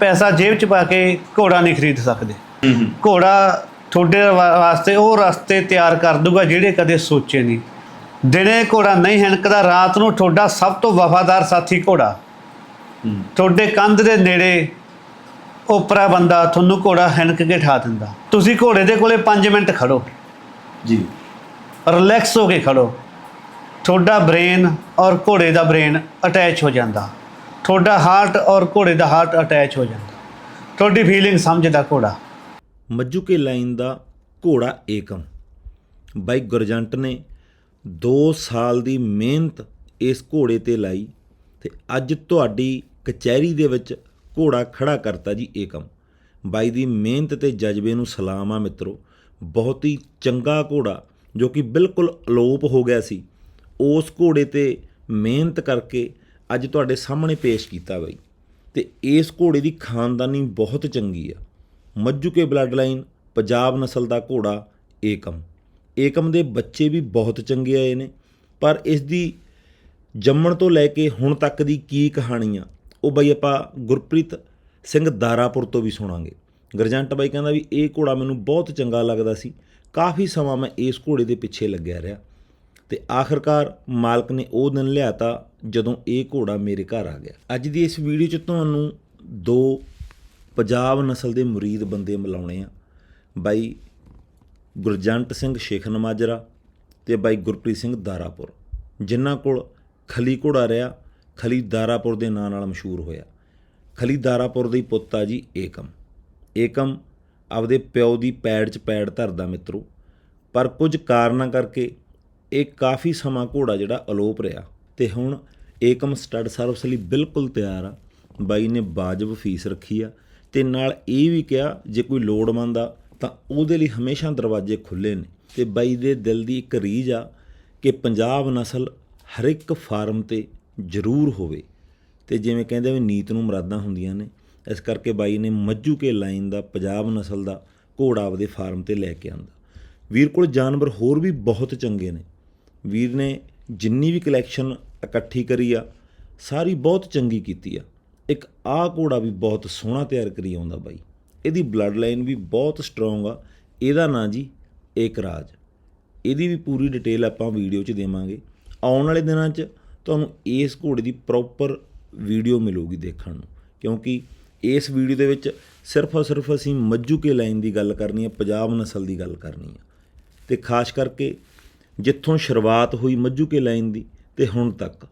ਪੈਸਾ ਜੇਬ 'ਚ ਪਾ ਕੇ ਘੋੜਾ ਨਹੀਂ ਖਰੀਦ ਸਕਦੇ। ਘੋੜਾ ਤੁਹਾਡੇ ਵਾ- ਵਾਸਤੇ ਉਹ ਰਸਤੇ ਤਿਆਰ ਕਰ ਦੂਗਾ ਜਿਹੜੇ ਕਦੇ ਸੋਚੇ ਨਹੀਂ। ਦਿਨੇ ਘੋੜਾ ਨਹੀਂ ਹਣਕਦਾ ਰਾਤ ਨੂੰ ਤੁਹਾਡਾ ਸਭ ਤੋਂ ਵਫਾਦਾਰ ਸਾਥੀ ਘੋੜਾ। ਤੁਹਾਡੇ ਕੰਧ ਦੇ ਨੇੜੇ ਓਪਰਾ ਬੰਦਾ ਤੁਹਾਨੂੰ ਘੋੜਾ ਹਣਕ ਕੇ ਠਾ ਦਿੰਦਾ। ਤੁਸੀਂ ਘੋੜੇ ਦੇ ਕੋਲੇ 5 ਮਿੰਟ ਖੜੋ। ਜੀ। ਰਿਲੈਕਸ ਹੋ ਕੇ ਖੜੋ। ਤੁਹਾਡਾ ਬ੍ਰੇਨ ਔਰ ਘੋੜੇ ਦਾ ਬ੍ਰੇਨ ਅਟੈਚ ਹੋ ਜਾਂਦਾ। ਤੁਹਾਡਾ ਹਾਰਟ ਔਰ ਘੋੜੇ ਦਾ ਹਾਰਟ ਅਟੈਚ ਹੋ ਜਾਂਦਾ। ਤੁਹਾਡੀ ਫੀਲਿੰਗ ਸਮਝਦਾ ਘੋੜਾ। ਮੱਜੂਕੇ ਲਾਈਨ ਦਾ ਘੋੜਾ ਏਕਮ। ਬਾਈ ਗੁਰਜੰਟ ਨੇ 2 ਸਾਲ ਦੀ ਮਿਹਨਤ ਇਸ ਘੋੜੇ ਤੇ ਲਾਈ ਤੇ ਅੱਜ ਤੁਹਾਡੀ ਕਚਹਿਰੀ ਦੇ ਵਿੱਚ ਘੋੜਾ ਖੜਾ ਕਰਤਾ ਜੀ ਏਕਮ। ਬਾਈ ਦੀ ਮਿਹਨਤ ਤੇ ਜਜ਼ਬੇ ਨੂੰ ਸਲਾਮ ਆ ਮਿੱਤਰੋ। ਬਹੁਤ ਹੀ ਚੰਗਾ ਘੋੜਾ, ਜੋ ਕਿ ਬਿਲਕੁਲ ਅਲੋਪ ਹੋ ਗਿਆ ਸੀ। ਉਸ ਘੋੜੇ ਤੇ ਮਿਹਨਤ ਕਰਕੇ ਅੱਜ ਤੁਹਾਡੇ ਸਾਹਮਣੇ ਪੇਸ਼ ਕੀਤਾ ਬਾਈ। ਤੇ ਇਸ ਘੋੜੇ ਦੀ ਖਾਨਦਾਨੀ ਬਹੁਤ ਚੰਗੀ ਆ। ਮੱਜੂਕੇ ਬਲੱਡ ਲਾਈਨ ਪੰਜਾਬ ਨਸਲ ਦਾ ਘੋੜਾ, ਏਕਮ। ਏਕਮ ਦੇ ਬੱਚੇ ਵੀ ਬਹੁਤ ਚੰਗੇ ਆਏ ਨੇ। ਪਰ ਇਸ ਦੀ ਜੰਮਣ ਤੋਂ ਲੈ ਕੇ ਹੁਣ ਤੱਕ ਦੀ ਕੀ ਕਹਾਣੀ ਆ, ਉਹ ਬਈ ਆਪਾਂ ਗੁਰਪ੍ਰੀਤ ਸਿੰਘ ਦਾਰਾਪੁਰ ਤੋਂ ਵੀ ਸੁਣਾਂਗੇ। ਗਰਜੰਟ ਬਾਈ ਕਹਿੰਦਾ ਵੀ ਇਹ ਘੋੜਾ ਮੈਨੂੰ ਬਹੁਤ ਚੰਗਾ ਲੱਗਦਾ ਸੀ। ਕਾਫੀ ਸਮਾਂ ਮੈਂ ਇਸ ਘੋੜੇ ਦੇ ਪਿੱਛੇ ਲੱਗਿਆ ਰਿਹਾ। ਤੇ ਆਖਰਕਾਰ ਮਾਲਕ ਨੇ ਉਹ ਦਿਨ ਲਿਆਤਾ ਜਦੋਂ ਇਹ ਘੋੜਾ ਮੇਰੇ ਘਰ ਆ ਗਿਆ। ਅੱਜ ਦੀ ਇਸ ਵੀਡੀਓ 'ਚ ਤੁਹਾਨੂੰ ਦੋ ਪੰਜਾਬ ਨਸਲ ਦੇ ਮੁਰੀਦ ਬੰਦੇ ਮਿਲਾਉਣੇ ਆ। ਬਾਈ ਗੁਰਜੰਟ ਸਿੰਘ ਸ਼ੇਖਨ ਮਾਜਰਾ ਤੇ ਬਾਈ ਗੁਰਪ੍ਰੀਤ ਸਿੰਘ ਦਾਰਾਪੁਰ, ਜਿਨ੍ਹਾਂ ਕੋਲ ਖਲੀ ਘੋੜਾ ਰਿਹਾ। ਖਲੀ ਦਾਰਾਪੁਰ ਦੇ ਨਾਂ ਨਾਲ ਮਸ਼ਹੂਰ ਹੋਇਆ। ਖਲੀ ਦਾਰਾਪੁਰ ਦੀ ਪੁੱਤ ਆ ਜੀ ਏਕਮ। ਏਕਮ ਆਪਦੇ ਪਿਓ ਦੀ ਪੈੜ 'ਚ ਪੈੜ ਧਰਦਾ ਮਿੱਤਰੋ। ਪਰ ਕੁਝ ਕਾਰਨਾਂ ਕਰਕੇ ਇਹ ਕਾਫੀ ਸਮਾਂ ਘੋੜਾ ਜਿਹੜਾ ਅਲੋਪ ਰਿਹਾ ਤੇ ਹੁਣ ਏਕਮ ਸਟੱਡ ਸਰਵਿਸ ਲਈ ਬਿਲਕੁਲ ਤਿਆਰ ਆ। ਬਾਈ ਨੇ ਵਾਜਬ ਫੀਸ ਰੱਖੀ ਆ ਤੇ ਨਾਲ ਇਹ ਵੀ ਕਿਹਾ, ਜੇ ਕੋਈ ਲੋੜਵੰਦ ਆ ਤਾਂ ਉਹਦੇ ਲਈ ਹਮੇਸ਼ਾ ਦਰਵਾਜ਼ੇ ਖੁੱਲੇ ਨੇ। ਤੇ ਬਾਈ ਦੇ ਦਿਲ ਦੀ ਇੱਕ ਰੀਝ ਆ ਕਿ ਪੰਜਾਬ ਨਸਲ ਹਰ ਇੱਕ ਫਾਰਮ ਤੇ ਜ਼ਰੂਰ ਹੋਵੇ। ਤੇ ਜਿਵੇਂ ਕਹਿੰਦੇ ਵੀ ਨੀਤ ਨੂੰ ਮੁਰਾਦਾਂ ਹੁੰਦੀਆਂ ਨੇ, ਇਸ ਕਰਕੇ ਬਾਈ ਨੇ ਮੱਜੂਕੇ ਲਾਈਨ ਦਾ ਪੰਜਾਬ ਨਸਲ ਦਾ ਘੋੜਾ ਆਪਦੇ ਫਾਰਮ ਤੇ ਲੈ ਕੇ ਆਂਦਾ। ਵੀਰ ਕੋਲ ਜਾਨਵਰ ਹੋਰ ਵੀ ਬਹੁਤ ਚੰਗੇ ਨੇ। ਵੀਰ ਨੇ ਜਿੰਨੀ ਵੀ ਕਲੈਕਸ਼ਨ ਇਕੱਠੀ ਕਰੀ ਆ, ਸਾਰੀ ਬਹੁਤ ਚੰਗੀ ਕੀਤੀ ਆ। ਇੱਕ ਆਹ ਘੋੜਾ ਵੀ ਬਹੁਤ ਸੋਹਣਾ ਤਿਆਰ ਕਰੀ ਆਉਂਦਾ ਬਾਈ। ਇਹਦੀ ਬਲੱਡ ਲਾਈਨ ਵੀ ਬਹੁਤ ਸਟਰੋਂਗ ਆ। ਇਹਦਾ ਨਾਂ ਜੀ ਏਕਰਾਜ ਇਹਦੀ ਵੀ ਪੂਰੀ ਡਿਟੇਲ ਆਪਾਂ ਵੀਡੀਓ 'ਚ ਦੇਵਾਂਗੇ। ਆਉਣ ਵਾਲੇ ਦਿਨਾਂ 'ਚ ਤੁਹਾਨੂੰ ਇਸ ਘੋੜੇ ਦੀ ਪ੍ਰੋਪਰ ਵੀਡੀਓ ਮਿਲੂਗੀ ਦੇਖਣ ਨੂੰ। ਕਿਉਂਕਿ ਇਸ ਵੀਡੀਓ ਦੇ ਵਿੱਚ ਸਿਰਫ ਔਰ ਸਿਰਫ ਅਸੀਂ ਮੱਜੂਕੇ ਲਾਈਨ ਦੀ ਗੱਲ ਕਰਨੀ ਹੈ ਪੰਜਾਬ ਨਸਲ ਦੀ ਗੱਲ ਕਰਨੀ ਹੈ ਤੇ ਖਾਸ ਕਰਕੇ ਜਿੱਥੋਂ ਸ਼ੁਰੂਆਤ ਹੋਈ ਮੱਝੂ ਕੇ ਲਾਈਨ ਦੀ ਤੇ ਹੁਣ ਤੱਕ।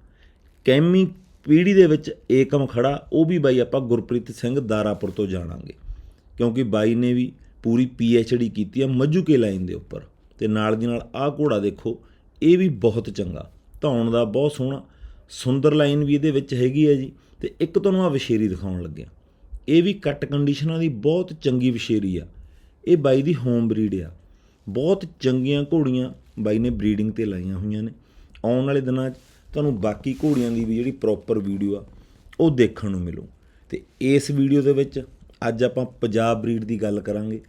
ਕੈਮੀ ਪੀੜ੍ਹੀ ਦੇ ਵਿੱਚ ਏਕਮ ਖੜਾ, ਉਹ ਵੀ ਬਾਈ ਆਪਾਂ ਗੁਰਪ੍ਰੀਤ ਸਿੰਘ ਦਾਰਾਪੁਰ ਤੋਂ ਜਾਣਾਂਗੇ। ਕਿਉਂਕਿ ਬਾਈ ਨੇ ਵੀ ਪੂਰੀ ਪੀ ਐਚ ਡੀ ਕੀਤੀ ਆ ਮੱਝੂ ਕੇ ਲਾਈਨ ਦੇ ਉੱਪਰ। ਤੇ ਨਾਲ ਦੀ ਨਾਲ ਆਹ ਘੋੜਾ ਦੇਖੋ, ਇਹ ਵੀ ਬਹੁਤ ਚੰਗਾ। ਧੌਣ ਦਾ ਬਹੁਤ ਸੋਹਣਾ, ਸੁੰਦਰ ਲਾਈਨ ਵੀ ਇਹਦੇ ਵਿੱਚ ਹੈਗੀ ਹੈ ਜੀ। ਤੇ ਇੱਕ ਤੁਹਾਨੂੰ ਆ ਵਿਸ਼ੇਰੀ ਦਿਖਾਉਣ ਲੱਗਿਆ। ਇਹ ਵੀ ਕੱਟ ਕੰਡੀਸ਼ਨਾਂ ਦੀ ਬਹੁਤ ਚੰਗੀ ਵਿਸ਼ੇਰੀ ਆ। ਇਹ ਬਾਈ ਦੀ ਹੋਮ ਬਰੀਡ ਆ। ਬਹੁਤ ਚੰਗੀਆਂ ਘੋੜੀਆਂ ਬਾਈ ਨੇ ਬਰੀਡਿੰਗ ਤੇ ਲਾਈਆਂ ਹੋਈਆਂ ਨੇ। ਆਉਣ ਵਾਲੇ ਦਿਨਾਂ 'ਚ ਤੁਹਾਨੂੰ ਬਾਕੀ ਘੋੜੀਆਂ ਦੀ ਵੀ ਜਿਹੜੀ ਪ੍ਰੋਪਰ ਵੀਡੀਓ ਆ, ਉਹ ਦੇਖਣ ਨੂੰ ਮਿਲੂ। ਤੇ ਇਸ ਵੀਡੀਓ ਦੇ ਵਿੱਚ ਅੱਜ ਆਪਾਂ ਪੰਜਾਬ ਬਰੀਡ ਦੀ ਗੱਲ ਕਰਾਂਗੇ।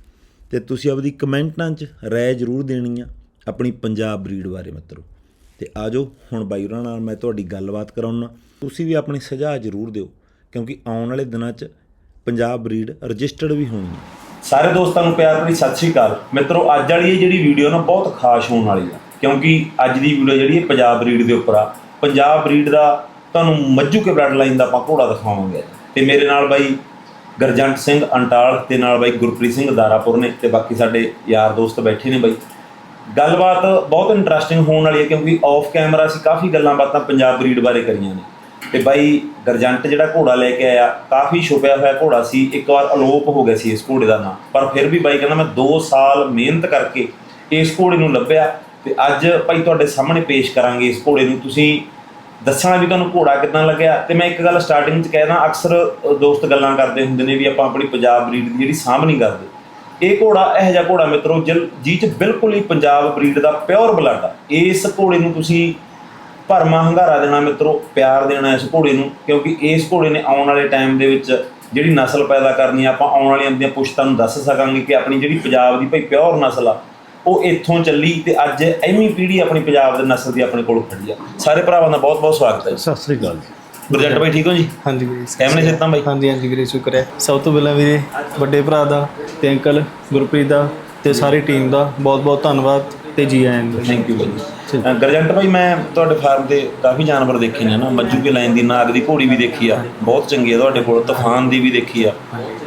ਤੇ ਤੁਸੀਂ ਆਪਦੀ ਕਮੈਂਟਾਂ 'ਚ ਰਾਏ ਜ਼ਰੂਰ ਦੇਣੀ ਆ ਆਪਣੀ ਪੰਜਾਬ ਬਰੀਡ ਬਾਰੇ ਮਿੱਤਰੋ। ਤੇ ਆਜੋ ਹੁਣ ਬਾਈ ਉਹਨਾਂ ਨਾਲ ਮੈਂ ਤੁਹਾਡੀ ਗੱਲਬਾਤ ਕਰਾਉਣਾ ਤੁਸੀਂ ਵੀ ਆਪਣੀ ਸੁਝਾਅ ਜ਼ਰੂਰ ਦਿਓ, ਕਿਉਂਕਿ ਆਉਣ ਵਾਲੇ ਦਿਨਾਂ 'ਚ ਪੰਜਾਬ ਬਰੀਡ ਰਜਿਸਟਰਡ ਵੀ ਹੋਣੀ ਹੈ ਸਾਰੇ ਦੋਸਤਾਂ ਨੂੰ ਪਿਆਰ ਭਰੀ ਸਤਿ ਸ਼੍ਰੀ ਅਕਾਲ। ਮਿੱਤਰੋ, ਅੱਜ ਵਾਲੀ ਇਹ ਜਿਹੜੀ ਵੀਡੀਓ ਨਾ ਬਹੁਤ ਖਾਸ ਹੋਣ ਵਾਲੀ ਆ, ਕਿਉਂਕਿ ਅੱਜ ਦੀ ਵੀਡੀਓ ਜਿਹੜੀ ਹੈ ਪੰਜਾਬ ਬਰੀਡ ਦੇ ਉੱਪਰ ਆ। ਪੰਜਾਬ ਬਰੀਡ ਦਾ ਤੁਹਾਨੂੰ ਮੱਝੂ ਕੇ ਬਲੱਡ ਲਾਈਨ ਦਾ ਆਪਾਂ ਘੋੜਾ ਦਿਖਾਵਾਂਗੇ। ਤੇ ਮੇਰੇ ਨਾਲ ਬਾਈ ਗਰਜੰਟ ਸਿੰਘ ਅੰਟਾਲ ਤੇ ਨਾਲ ਬਾਈ ਗੁਰਪ੍ਰੀਤ ਸਿੰਘ ਦਾਰਾਪੁਰ ਨੇ ਤੇ ਬਾਕੀ ਸਾਡੇ ਯਾਰ ਦੋਸਤ ਬੈਠੇ ਨੇ ਬਾਈ। ਗੱਲਬਾਤ ਬਹੁਤ ਇੰਟਰਸਟਿੰਗ ਹੋਣ ਵਾਲੀ ਹੈ ਕਿਉਂਕਿ ਆਫ ਕੈਮਰਾ ਅਸੀਂ ਕਾਫੀ ਗੱਲਾਂ ਬਾਤਾਂ ਪੰਜਾਬ ਬਰੀਡ ਬਾਰੇ ਕਰੀਆਂ ਨੇ। ਤੇ ਬਾਈ ਗਰਜੰਟ ਜਿਹੜਾ ਘੋੜਾ ਲੈ ਕੇ ਆਇਆ, ਕਾਫੀ ਛੁਪਿਆ ਹੋਇਆ ਘੋੜਾ ਸੀ, ਇੱਕ ਵਾਰ ਅਲੋਪ ਹੋ ਗਿਆ ਸੀ ਇਸ ਘੋੜੇ ਦਾ ਨਾਂ ਪਰ ਫਿਰ ਵੀ ਬਾਈ ਕਹਿੰਦਾ ਮੈਂ 2 ਸਾਲ ਮਿਹਨਤ ਕਰਕੇ ਇਸ ਘੋੜੇ ਨੂੰ ਲੱਭਿਆ ਤੇ ਅੱਜ ਭਾਈ ਤੁਹਾਡੇ ਸਾਹਮਣੇ ਪੇਸ਼ ਕਰਾਂਗੇ ਇਸ ਘੋੜੇ ਨੂੰ। ਤੁਸੀਂ ਦੱਸਣਾ ਵੀ ਤੁਹਾਨੂੰ ਘੋੜਾ ਕਿਦਾਂ ਲੱਗਿਆ? ਤੇ ਮੈਂ ਇੱਕ ਗੱਲ ਸਟਾਰਟਿੰਗ 'ਚ ਕਹਿਦਾ ਅਕਸਰ ਦੋਸਤ ਗੱਲਾਂ ਕਰਦੇ ਹੁੰਦੇ ਨੇ ਵੀ ਆਪਾਂ ਆਪਣੀ ਪੰਜਾਬ ਬਰੀਡ ਦੀ ਜਿਹੜੀ ਸਾਂਭ ਨਹੀਂ ਕਰਦੇ। ਇਹ ਘੋੜਾ, ਇਹੋ ਜਿਹਾ ਘੋੜਾ ਮਿੱਤਰੋ, ਜਿਲ- ਜਿਹ 'ਚ ਬਿਲਕੁਲ ਹੀ ਪੰਜਾਬ ਬਰੀਡ ਦਾ ਪਿਓਰ ਬਲੱਡ ਆ। ਇਸ ਘੋੜੇ ਨੂੰ ਤੁਸੀਂ ਭਰਮਾ ਹੰਗਾਰਾ ਦੇਣਾ ਮਿੱਤਰੋ ਪਿਆਰ ਦੇਣਾ ਇਸ ਘੋੜੇ ਨੂੰ ਕਿਉਂਕਿ ਇਸ ਘੋੜੇ ਨੇ ਆਉਣ ਵਾਲੇ ਟਾਈਮ ਦੇ ਵਿੱਚ ਜਿਹੜੀ ਨਸਲ ਪੈਦਾ ਕਰਨੀ ਆ ਆਪਾਂ ਆਉਣ ਵਾਲੀਆਂ ਦੀਆਂ ਪੁਸ਼ਤਾਂ ਨੂੰ ਦੱਸ ਸਕਾਂਗੇ ਕਿ ਆਪਣੀ ਜਿਹੜੀ ਪੰਜਾਬ ਦੀ ਭਾਈ ਪਿਓਰ ਨਸਲ ਆ ਉਹ ਇੱਥੋਂ ਚੱਲੀ ਤੇ ਅੱਜ ਐਵੀਂ ਪੀੜ੍ਹੀ ਆਪਣੀ ਪੰਜਾਬ ਦੇ ਨਸਲ ਦੀ ਆਪਣੇ ਕੋਲ ਖੜੀ ਆ। ਸਾਰੇ ਭਰਾਵਾਂ ਦਾ ਬਹੁਤ ਬਹੁਤ ਸਵਾਗਤ ਹੈ। ਸਤਿ ਸ੍ਰੀ ਅਕਾਲ ਜੀ। ਗੁਰਜੰਟ ਬਾਈ ਠੀਕ ਹੋ ਜੀ? ਹਾਂਜੀ ਵੀਰੇ ਕੈਮਰੇ ਸਿੱਤਾਂ ਬਾਈ। ਹਾਂਜੀ ਹਾਂਜੀ ਵੀਰੇ ਸ਼ੁਕਰ ਹੈ। ਸਭ ਤੋਂ ਪਹਿਲਾਂ ਵੀਰੇ ਵੱਡੇ ਭਰਾ ਦਾ ਤੇ ਅੰਕਲ ਗੁਰਪ੍ਰੀਤ ਦਾ ਤੇ ਸਾਰੀ ਟੀਮ ਦਾ ਬਹੁਤ ਬਹੁਤ ਧੰਨਵਾਦ। ਤੇ ਜੀ ਆਇਆਂ ਨੂੰ। ਥੈਂਕ ਯੂ ਗੁਰਜੰਟ ਬਾਈ ਮੈਂ ਤੁਹਾਡੇ ਫਾਰਮ ਤੇ ਕਾਫੀ ਜਾਨਵਰ ਦੇਖੇ ਨੇ ਨਾ ਮੱਜੂ ਕੇ ਲਾਈਨ ਦੀ ਨਾਗ ਦੀ ਘੋੜੀ ਵੀ ਦੇਖੀ ਆ। ਬਹੁਤ ਚੰਗੀ ਆ ਤੁਹਾਡੇ ਕੋਲ। ਤੂਫਾਨ ਦੀ ਵੀ ਦੇਖੀ ਆ।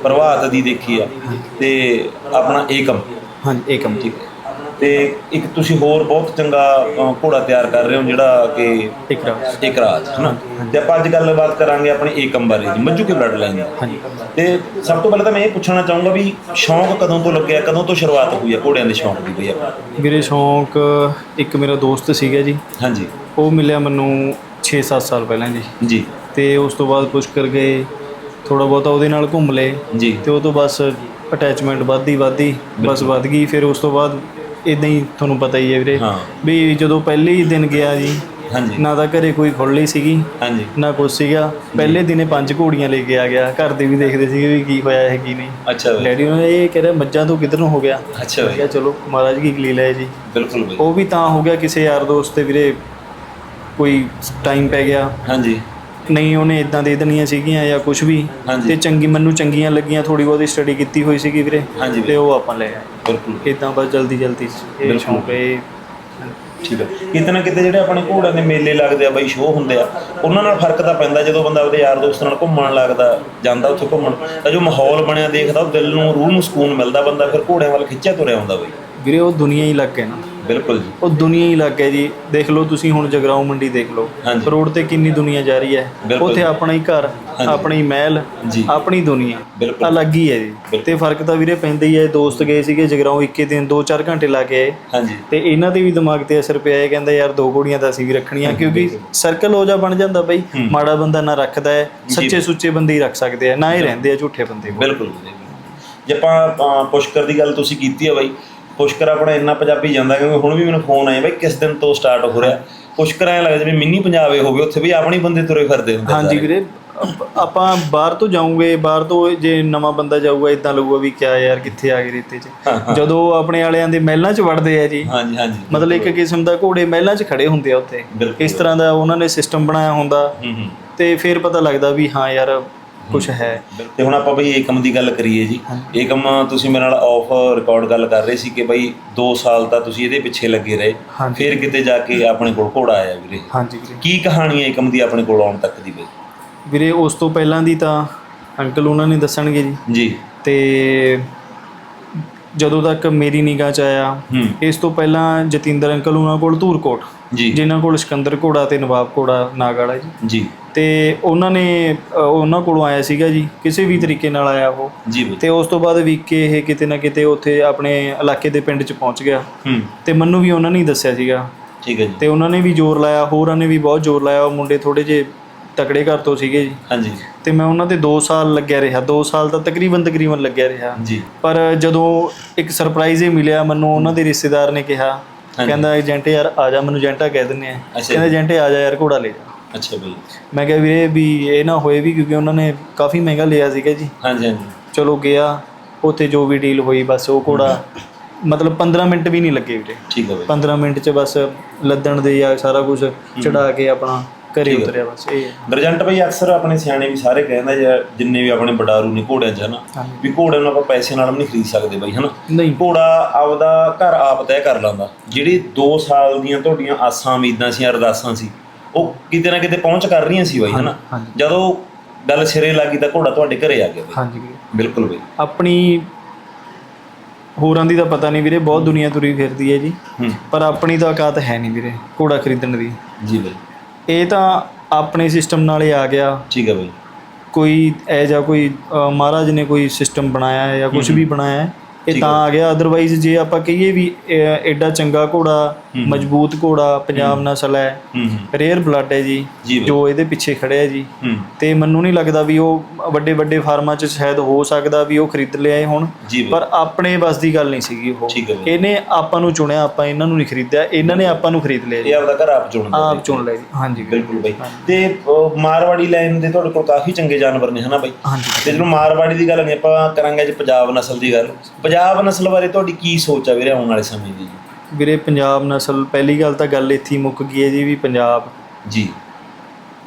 ਪ੍ਰਭਾਤ ਦੀ ਦੇਖੀ ਆ। ਤੇ ਆਪਣਾ ਏਕਮ। ਹਾਂਜੀ ਏਕਮ ਠੀਕ। ਤੇ ਇੱਕ ਤੁਸੀਂ ਹੋਰ ਬਹੁਤ ਚੰਗਾ ਅ, ਘੋੜਾ ਤਿਆਰ ਕਰ ਰਹੇ ਹੋ ਜਿਹੜਾ ਕਿ ਰਾਜ। ਹਨਾ ਤੇ ਆਪਾਂ ਅੱਜ ਗੱਲਬਾਤ ਕਰਾਂਗੇ ਆਪਣੇ ਏਕਮ ਬਾਰੇ ਜੀ ਮੱਜੂ ਕੇ ਬਲੱਡ ਲਾਈਨ ਦੀ। ਹਾਂਜੀ। ਤੇ ਸਭ ਤੋਂ ਪਹਿਲਾਂ ਤਾਂ ਮੈਂ ਇਹ ਪੁੱਛਣਾ ਚਾਹੂੰਗਾ ਵੀ ਸ਼ੌਂਕ ਕਦੋਂ ਤੋਂ ਲੱਗਿਆ ਕਦੋਂ ਤੋਂ ਸ਼ੁਰੂਆਤ ਹੋਈ ਹੈ ਘੋੜਿਆਂ ਦੇ ਸ਼ੌਂਕ ਦੀ ਬਈ ਆਪਾਂ? ਵੀਰੇ ਸ਼ੌਂਕ ਇੱਕ ਮੇਰਾ ਦੋਸਤ ਸੀਗਾ ਜੀ। ਹਾਂਜੀ। ਉਹ ਮਿਲਿਆ ਮੈਨੂੰ 6-7 ਸਾਲ ਪਹਿਲਾਂ ਜੀ। ਜੀ। ਤੇ ਉਸ ਤੋਂ ਬਾਅਦ ਪੁਸ਼ਕਰ ਗਏ ਥੋੜਾ ਬਹੁਤਾ ਉਹਦੇ ਨਾਲ ਘੁੰਮ ਲਏ। ਜੀ। ਤੇ ਉਹ ਤੋਂ ਬਸ ਅਟੈਚਮੈਂਟ ਵੱਧਦੀ ਵੱਧਦੀ ਬਸ ਵੱਧ ਗਈ। ਫਿਰ ਉਸ ਤੋਂ ਬਾਅਦ ਇਦਾਂ ਹੀ ਤੁਹਾਨੂੰ ਪਤਾ ਹੀ ਹੈ ਵੀਰੇ ਹਾਂ। ਵੀ ਜਦੋਂ ਪਹਿਲੇ ਹੀ ਦਿਨ ਗਿਆ ਜੀ ਹਾਂਜੀ। ਨਾ ਤਾਂ ਘਰੇ ਕੋਈ ਖੁੱਲ੍ਹੀ ਸੀਗੀ ਹਾਂਜੀ। ਨਾ ਕੁਛ ਸੀਗਾ। ਪਹਿਲੇ ਦਿਨੇ ਪੰਜ ਘੋੜੀਆਂ ਲੈ ਕੇ ਆ ਗਿਆ ਘਰ ਦੇ ਵੀ ਦੇਖਦੇ ਸੀਗੇ ਵੀ ਕੀ ਹੋਇਆ ਹੈ ਕੀ ਨਹੀਂ। ਅੱਛਾ ਬਈ। ਡੈਡੀ ਨੇ ਇਹ ਕਹਿ ਰਿਹਾ ਮੱਝਾਂ ਤੋਂ ਕਿੱਧਰ ਨੂੰ ਹੋ ਗਿਆ? ਅੱਛਾ ਬਈ ਕਿਹਾ ਚਲੋ ਮਹਾਰਾਜ ਕੀ ਲੀਲਾ ਹੈ ਜੀ। ਬਿਲਕੁਲ ਬਈ। ਉਹ ਵੀ ਤਾਂ ਹੋ ਗਿਆ ਕਿਸੇ ਯਾਰ ਦੋਸਤ ਤੇ ਵੀਰੇ ਕੋਈ ਟਾਈਮ ਪੈ ਗਿਆ। ਹਾਂਜੀ। ਨਹੀਂ ਉਹਨੇ ਇਦਾਂ ਦੇ ਦੇਣੀਆਂ ਸੀਗੀਆਂ ਜਾਂ ਕੁਝ ਵੀ। ਹਾਂਜੀ। ਤੇ ਚੰਗੀ ਮੈਨੂੰ ਚੰਗੀਆਂ ਲੱਗੀਆਂ ਥੋੜੀ ਬਹੁਤੀ ਸਟੱਡੀ ਕੀਤੀ ਹੋਈ ਸੀਗੀ ਵੀਰੇ। ਹਾਂਜੀ ਤੇ ਉਹ ਆਪਾਂ ਲੈ ਆਏ। ਬਿਲਕੁਲ। ਇਦਾਂ ਬਸ ਜਲਦੀ ਜਲਦੀ। ਇਹ ਬਿਲਕੁਲ। ਸ਼ੌਂਕ ਹੈ। ਇਹ ਠੀਕ ਹੈ ਕਿਤੇ ਨਾ ਕਿਤੇ ਜਿਹੜੇ ਆਪਣੇ ਘੋੜਿਆਂ ਦੇ ਮੇਲੇ ਲੱਗਦੇ ਆ ਬਈ ਸ਼ੋਅ ਹੁੰਦੇ ਆ ਉਹਨਾਂ ਨਾਲ ਫ਼ਰਕ ਤਾਂ ਪੈਂਦਾ ਜਦੋਂ ਬੰਦਾ ਉਹਦੇ ਯਾਰ ਦੋਸਤ ਨਾਲ ਘੁੰਮਣ ਲੱਗਦਾ ਜਾਂਦਾ ਉੱਥੇ ਘੁੰਮਣ ਤਾਂ ਜੋ ਮਾਹੌਲ ਬਣਿਆ ਦੇਖਦਾ ਉਹ ਦਿਲ ਨੂੰ ਰੂਹ ਨੂੰ ਸਕੂਨ ਮਿਲਦਾ ਬੰਦਾ ਫਿਰ ਘੋੜਿਆਂ ਵੱਲ ਖਿੱਚਿਆ ਤੁਰਿਆ ਆਉਂਦਾ ਬਈ। ਵੀਰੇ ਉਹ ਦੁਨੀਆ ਹੀ ਲੱਗ ਗਿਆ ਨਾ। ਬਿਲਕੁਲ ਜੀ। ਉਹ ਦੁਨੀਆ ਹੀ ਲੱਗ ਗਿਆ ਜੀ। ਦੇਖ ਲਓ ਤੁਸੀਂ ਹੁਣ ਜਗਰਾਉਂ ਮੰਡੀ ਦੇਖ ਲਓ। ਹਾਂਜੀ। ਰੋਡ ਤੇ ਕਿੰਨੀ ਦੁਨੀਆ ਜਾ ਰਹੀ ਹੈ। ਬਿਲਕੁਲ। ਉੱਥੇ ਆਪਣਾ ਹੀ ਘਰ ਆਪਣੀ ਹੀ ਮਹਿਲ ਜੀ। ਆਪਣੀ ਦੁਨੀਆ। ਬਿਲਕੁਲ। ਅਲੱਗ ਹੀ ਹੈ ਜੀ। ਬਿਲਕੁਲ। ਤੇ ਫ਼ਰਕ ਤਾਂ ਵੀਰੇ ਪੈਂਦਾ ਹੀ ਹੈ। ਦੋਸਤ ਗਏ ਸੀਗੇ ਜਗਰਾਉਂ ਇੱਕੇ ਦਿਨ 2-4 ਘੰਟੇ ਲਾ ਕੇ ਆਏ। ਹਾਂਜੀ। ਤੇ ਇਹਨਾਂ ਦੇ ਵੀ ਦਿਮਾਗ ਤੇ ਅਸਰ ਪਿਆ ਇਹ ਕਹਿੰਦਾ ਯਾਰ ਦੋ ਘੋੜੀਆਂ ਤਾਂ ਅਸੀਂ ਵੀ ਰੱਖਣੀਆਂ ਕਿਉਂਕਿ ਸਰਕਲ ਹੋ ਜਾ ਬਣ ਜਾਂਦਾ ਬਈ। ਮਾੜਾ ਬੰਦਾ ਨਾ ਰੱਖਦਾ ਹੈ ਸੱਚੇ ਸੁੱਚੇ ਬੰਦੇ ਹੀ ਰੱਖ ਸਕਦੇ ਆ। ਨਾ ਹੀ ਰਹਿੰਦੇ ਆ ਝੂਠੇ ਬੰਦੇ ਬਿਲਕੁਲ। ਜੇ ਆਪਾਂ ਪੁਸ਼ਕਰ ਦੀ ਗੱਲ ਤੁਸੀਂ ਕੀਤੀ ਆ ਬਾਈ ਪੁਸ਼ਕਰ ਆਪਣਾ ਇੰਨਾ ਪੰਜਾਬੀ ਜਾਂਦਾ ਕਿਉਂਕਿ ਹੁਣ ਵੀ ਮੈਨੂੰ ਫੋਨ ਆਇਆ ਬਾਈ ਕਿਸ ਦਿਨ ਤੋਂ ਸਟਾਰਟ ਹੋ ਰਿਹਾ? ਪੁਸ਼ਕਰ ਐ ਲੱਗਦਾ ਜਿਵੇਂ ਮਿੰਨੀ ਪੰਜਾਬੇ ਹੋਵੇ ਉੱਥੇ ਵੀ ਆਪਣੀ ਬੰਦੇ ਤੁਰੇ ਫਿਰਦੇ ਹੁੰਦੇ ਹਾਂਜੀ। ਵੀਰੇ ਆਪਾਂ ਬਾਹਰ ਤੋਂ ਜਾਊਂਗੇ ਬਾਹਰ ਤੋਂ ਜੇ ਨਵਾਂ ਬੰਦਾ ਜਾਊਗਾ ਇਦਾਂ ਲੱਗੂਗਾ ਵੀ ਕਿਆ ਯਾਰ ਕਿੱਥੇ ਆ ਗਏ ਰੇਤੇ 'ਚ। ਜਦੋਂ ਆਪਣੇ ਵਾਲਿਆਂ ਦੇ ਮਹਿਲਾਂ 'ਚ ਵੜਦੇ ਆ ਜੀ ਹਾਂਜੀ ਹਾਂਜੀ ਮਤਲਬ ਇੱਕ ਕਿਸਮ ਦਾ ਘੋੜੇ ਮਹਿਲਾਂ 'ਚ ਖੜੇ ਹੁੰਦੇ ਆ ਉੱਥੇ। ਇਸ ਤਰ੍ਹਾਂ ਦਾ ਉਹਨਾਂ ਨੇ ਸਿਸਟਮ ਬਣਾਇਆ ਹੁੰਦਾ। ਹੂੰ ਹੂੰ। ਤੇ ਫਿਰ ਪਤਾ ਲੱਗਦਾ ਵੀ ਹਾਂ ਯਾਰ ਕੁਝ ਹੈ ਤੇ ਹੁਣ ਆਪਾਂ ਬਈ ਏਕਮ ਦੀ ਗੱਲ ਕਰੀਏ ਜੀ। ਏਕਮ ਤੁਸੀਂ ਮੇਰੇ ਨਾਲ ਆਫ ਰਿਕਾਰਡ ਗੱਲ ਕਰ ਰਹੇ ਸੀ ਕਿ ਬਈ 2 ਸਾਲ ਤਾਂ ਤੁਸੀਂ ਇਹਦੇ ਪਿੱਛੇ ਲੱਗੇ ਰਹੇ। ਫਿਰ ਕਿਤੇ ਜਾ ਕੇ ਆਪਣੇ ਕੋਲ ਘੋੜਾ ਆਇਆ ਵੀਰੇ। ਹਾਂਜੀ ਵੀਰੇ। ਕੀ ਕਹਾਣੀ ਹੈ ਏਕਮ ਦੀ ਆਪਣੇ ਕੋਲ ਆਉਣ ਤੱਕ ਦੀ ਬਈ? ਵੀਰੇ ਉਸ ਤੋਂ ਪਹਿਲਾਂ ਦੀ ਤਾਂ ਅੰਕਲ ਉਹਨਾਂ ਨੇ ਦੱਸਣਗੇ ਜੀ। ਜੀ। ਤੇ ਜਦੋਂ ਤੱਕ ਮੇਰੀ ਨਿਗਾਹ 'ਚ ਆਇਆ ਇਸ ਤੋਂ ਪਹਿਲਾਂ ਜਤਿੰਦਰ ਅੰਕਲ ਉਹਨਾਂ ਕੋਲ ਧੂਰਕੋਟ। ਜੀ। ਜਿਨ੍ਹਾਂ ਕੋਲ ਸਿਕੰਦਰ ਘੋੜਾ ਤੇ ਨਵਾਬ ਘੋੜਾ ਨਾਗਾੜਾ ਜੀ। ਜੀ। ਤੇ ਉਹਨਾਂ ਨੇ ਅ, ਉਹਨਾਂ ਕੋਲੋਂ ਆਇਆ ਸੀਗਾ ਜੀ। ਕਿਸੇ ਵੀ ਤਰੀਕੇ ਨਾਲ ਆਇਆ ਉਹ। ਜੀ ਬਈ ਤੇ ਉਸ ਤੋਂ ਬਾਅਦ ਵੀਕੇ ਇਹ ਕਿਤੇ ਨਾ ਕਿਤੇ ਉੱਥੇ ਆਪਣੇ ਇਲਾਕੇ ਦੇ ਪਿੰਡ 'ਚ ਪਹੁੰਚ ਗਿਆ। ਹੂੰ। ਤੇ ਮੈਨੂੰ ਵੀ ਉਹਨਾਂ ਨੇ ਹੀ ਦੱਸਿਆ ਸੀਗਾ। ਠੀਕ ਹੈ ਜੀ। ਤੇ ਉਹਨਾਂ ਨੇ ਵੀ ਜ਼ੋਰ ਲਾਇਆ ਹੋਰਾਂ ਨੇ ਵੀ ਬਹੁਤ ਜ਼ੋਰ ਲਾਇਆ। ਉਹ ਮੁੰਡੇ ਥੋੜੇ ਜੇ ਤਕੜੇ ਘਰ ਤੋਂ ਸੀਗੇ ਜੀ। ਹਾਂਜੀ। ਤੇ ਮੈਂ ਉਹਨਾਂ ਦੇ 2 ਸਾਲ ਲੱਗਿਆ ਰਿਹਾ। 2 ਸਾਲ ਤਾਂ ਤਕਰੀਬਨ ਤਕਰੀਬਨ ਲੱਗਿਆ ਰਿਹਾ। ਜੀ। ਪਰ ਜਦੋਂ ਇੱਕ ਸਰਪ੍ਰਾਈਜ਼ ਹੀ ਮਿਲਿਆ ਮੈਨੂੰ ਉਹਨਾਂ ਦੇ ਰਿਸ਼ਤੇਦਾਰ ਨੇ ਕਿਹਾ ਕਹਿੰਦਾ ਏਜੰਟ ਯਾਰ ਆ ਜਾ ਮੈਨੂੰ ਏਜੰਟਾ ਕਹਿ ਦਿੰਦੇ ਆ। ਕਹਿੰਦਾ ਏਜੰਟ ਆ ਜਾ ਯਾਰ ਘੋੜਾ ਲੈ ਜਾ। ਅੱਛਾ ਬਈ। ਮੈਂ ਕਿਹਾ ਵੀਰੇ ਵੀ ਇਹ ਨਾ ਹੋਏ ਵੀ ਕਿਉਂਕਿ ਉਹਨਾਂ ਨੇ ਕਾਫੀ ਮਹਿੰਗਾ ਲਿਆ ਸੀਗਾ ਜੀ। ਹਾਂਜੀ ਹਾਂਜੀ। ਚਲੋ ਗਿਆ ਉੱਥੇ ਜੋ ਵੀ ਡੀਲ ਹੋਈ ਬਸ ਉਹ ਘੋੜਾ ਮਤਲਬ 15 ਮਿੰਟ ਵੀ ਨਹੀਂ ਲੱਗੇ ਵੀਰੇ। ਠੀਕ ਹੈ ਬਈ। 15 ਮਿੰਟ 'ਚ ਬਸ ਲੱਦਣ ਦੇ ਜਾਂ ਸਾਰਾ ਕੁਝ ਚੜਾ ਕੇ ਆਪਣਾ ਘਰੇ ਉਤਰਿਆ ਬਸ ਇਹ। ਹੈ। ਗਰਜੰਟ ਬਈ ਅਕਸਰ ਆਪਣੇ ਸਿਆਣੇ ਵੀ ਸਾਰੇ ਕਹਿੰਦੇ ਜਾਂ ਜਿੰਨੇ ਵੀ ਆਪਣੇ ਬਡਾਰੂ ਨੇ ਘੋੜਿਆਂ 'ਚ ਹਨਾ? ਹਾਂਜੀ। ਵੀ ਘੋੜੇ ਨੂੰ ਆਪਾਂ ਪੈਸੇ ਨਾਲ ਵੀ ਨਹੀਂ ਖਰੀਦ ਸਕਦੇ ਬਈ ਹਨਾ? ਨਹੀਂ। ਘੋੜਾ ਆਪਦਾ ਘਰ ਆਪ ਤੈਅ ਕਰ ਲੈਂਦਾ। ਜਿਹੜੀ 2 ਸਾਲ ਦੀਆਂ ਤੁਹਾਡੀਆਂ ਆਸਾਂ ਉਮੀਦਾਂ ਸੀ ਅਰਦਾਸਾਂ ਸੀ ਉਹ ਕਿਤੇ ਨਾ ਕਿਤੇ ਪਹੁੰਚ ਕਰ ਰਹੀਆਂ ਸੀ ਬਾਈ ਹਨਾ? ਹਾਂਜੀ। ਜਦੋਂ ਗੱਲ ਸਿਰੇ ਲੱਗੀ ਤਾਂ ਘੋੜਾ ਤੁਹਾਡੇ ਘਰੇ ਆ ਗਿਆ ਬਈ। ਹਾਂਜੀ ਵੀਰੇ। ਬਿਲਕੁਲ ਬਈ। ਆਪਣੀ ਹੋਰਾਂ ਦੀ ਤਾਂ ਪਤਾ ਨਹੀਂ ਵੀਰੇ ਬਹੁਤ ਦੁਨੀਆ ਤੁਰੀ ਫਿਰਦੀ ਹੈ ਜੀ। ਹੂੰ। ਪਰ ਆਪਣੀ ਤਾਂ ਔਕਾਤ ਹੈ ਨਹੀਂ ਵੀਰੇ ਘੋੜਾ ਖਰੀਦਣ ਦੀ। ਜੀ ਬਈ। ਇਹ ਤਾਂ ਆਪਣੇ ਸਿਸਟਮ ਨਾਲ ਹੀ ਆ ਗਿਆ। ਠੀਕ ਹੈ ਬਈ। ਕੋਈ ਐ ਜਾਂ ਕੋਈ ਅ, ਮਹਾਰਾਜ ਨੇ ਕੋਈ ਸਿਸਟਮ ਬਣਾਇਆ ਹੈ ਜਾਂ ਕੁਝ ਵੀ ਬਣਾਇਆ ਹੈ? ਇਹ ਤਾਂ ਆ ਗਿਆ ਅਦਰਵਾਈਜ਼ ਜੇ ਆਪਾਂ ਕਹੀਏ ਵੀ ਐਡਾ ਚੰਗਾ ਘੋੜਾ ਮਜ਼ਬੂਤ ਘੋੜਾ ਪੰਜਾਬ ਨਸਲ ਹੈ ਰੇਅਰ ਬਲੱਡ ਹੈ ਜੀ ਜੀ ਇਹਦੇ ਪਿੱਛੇ ਖੜਿਆ ਜੀ। ਤੇ ਮੈਨੂੰ ਨਹੀਂ ਲੱਗਦਾ ਵੀ ਉਹ ਵੱਡੇ ਵੱਡੇ ਫਾਰਮਾਂ 'ਚ ਸ਼ਾਇਦ ਹੋ ਸਕਦਾ ਵੀ ਉਹ ਖਰੀਦ ਲਿਆਏ ਹੁਣ ਪਰ ਆਪਣੇ ਬਸ ਦੀ ਗੱਲ ਨਹੀਂ ਸੀਗੀ ਉਹ। ਇਹਨੇ ਆਪਾਂ ਨੂੰ ਚੁਣਿਆ ਆਪਾਂ ਇਹਨਾਂ ਨੂੰ ਨਹੀਂ ਖਰੀਦਿਆ ਇਹਨਾਂ ਨੇ ਆਪਾਂ ਨੂੰ ਖਰੀਦ ਲਿਆ ਜੀ। ਇਹ ਆਪਦਾ ਘਰ ਆਪ ਚੁਣਦਾ ਆਪ ਚੁਣ ਲਿਆ ਜੀ। ਹਾਂਜੀ। ਬਿਲਕੁਲ ਬਈ। ਤੇ ਮਾਰਵਾੜੀ ਲਾਈਨ ਦੇ ਤੁਹਾਡੇ ਕੋਲ ਕਾਫੀ ਚੰਗੇ ਜਾਨਵਰ ਨੇ ਹਨਾ ਬਈ? ਤੇ ਜਦੋਂ ਮਾਰਵਾੜੀ ਦੀ ਗੱਲ ਨਹੀਂ ਆਪਾਂ ਕਰਾਂਗੇ ਅੱਜ ਪੰਜਾਬ ਨਸਲ ਦੀ ਗੱਲ ਪੰਜਾਬ ਨਸਲ ਬਾਰੇ ਤੁਹਾਡੀ ਕੀ ਸੋਚ ਆ ਵੀਰੇ ਆਉਣ ਵਾਲੇ ਸਮੇਂ ਦੀ? ਵੀਰੇ ਪੰਜਾਬ ਨਸਲ ਪਹਿਲੀ ਗੱਲ ਤਾਂ ਗੱਲ ਇੱਥੇ ਹੀ ਮੁੱਕ ਗਈ ਹੈ ਜੀ ਵੀ ਪੰਜਾਬ ਜੀ।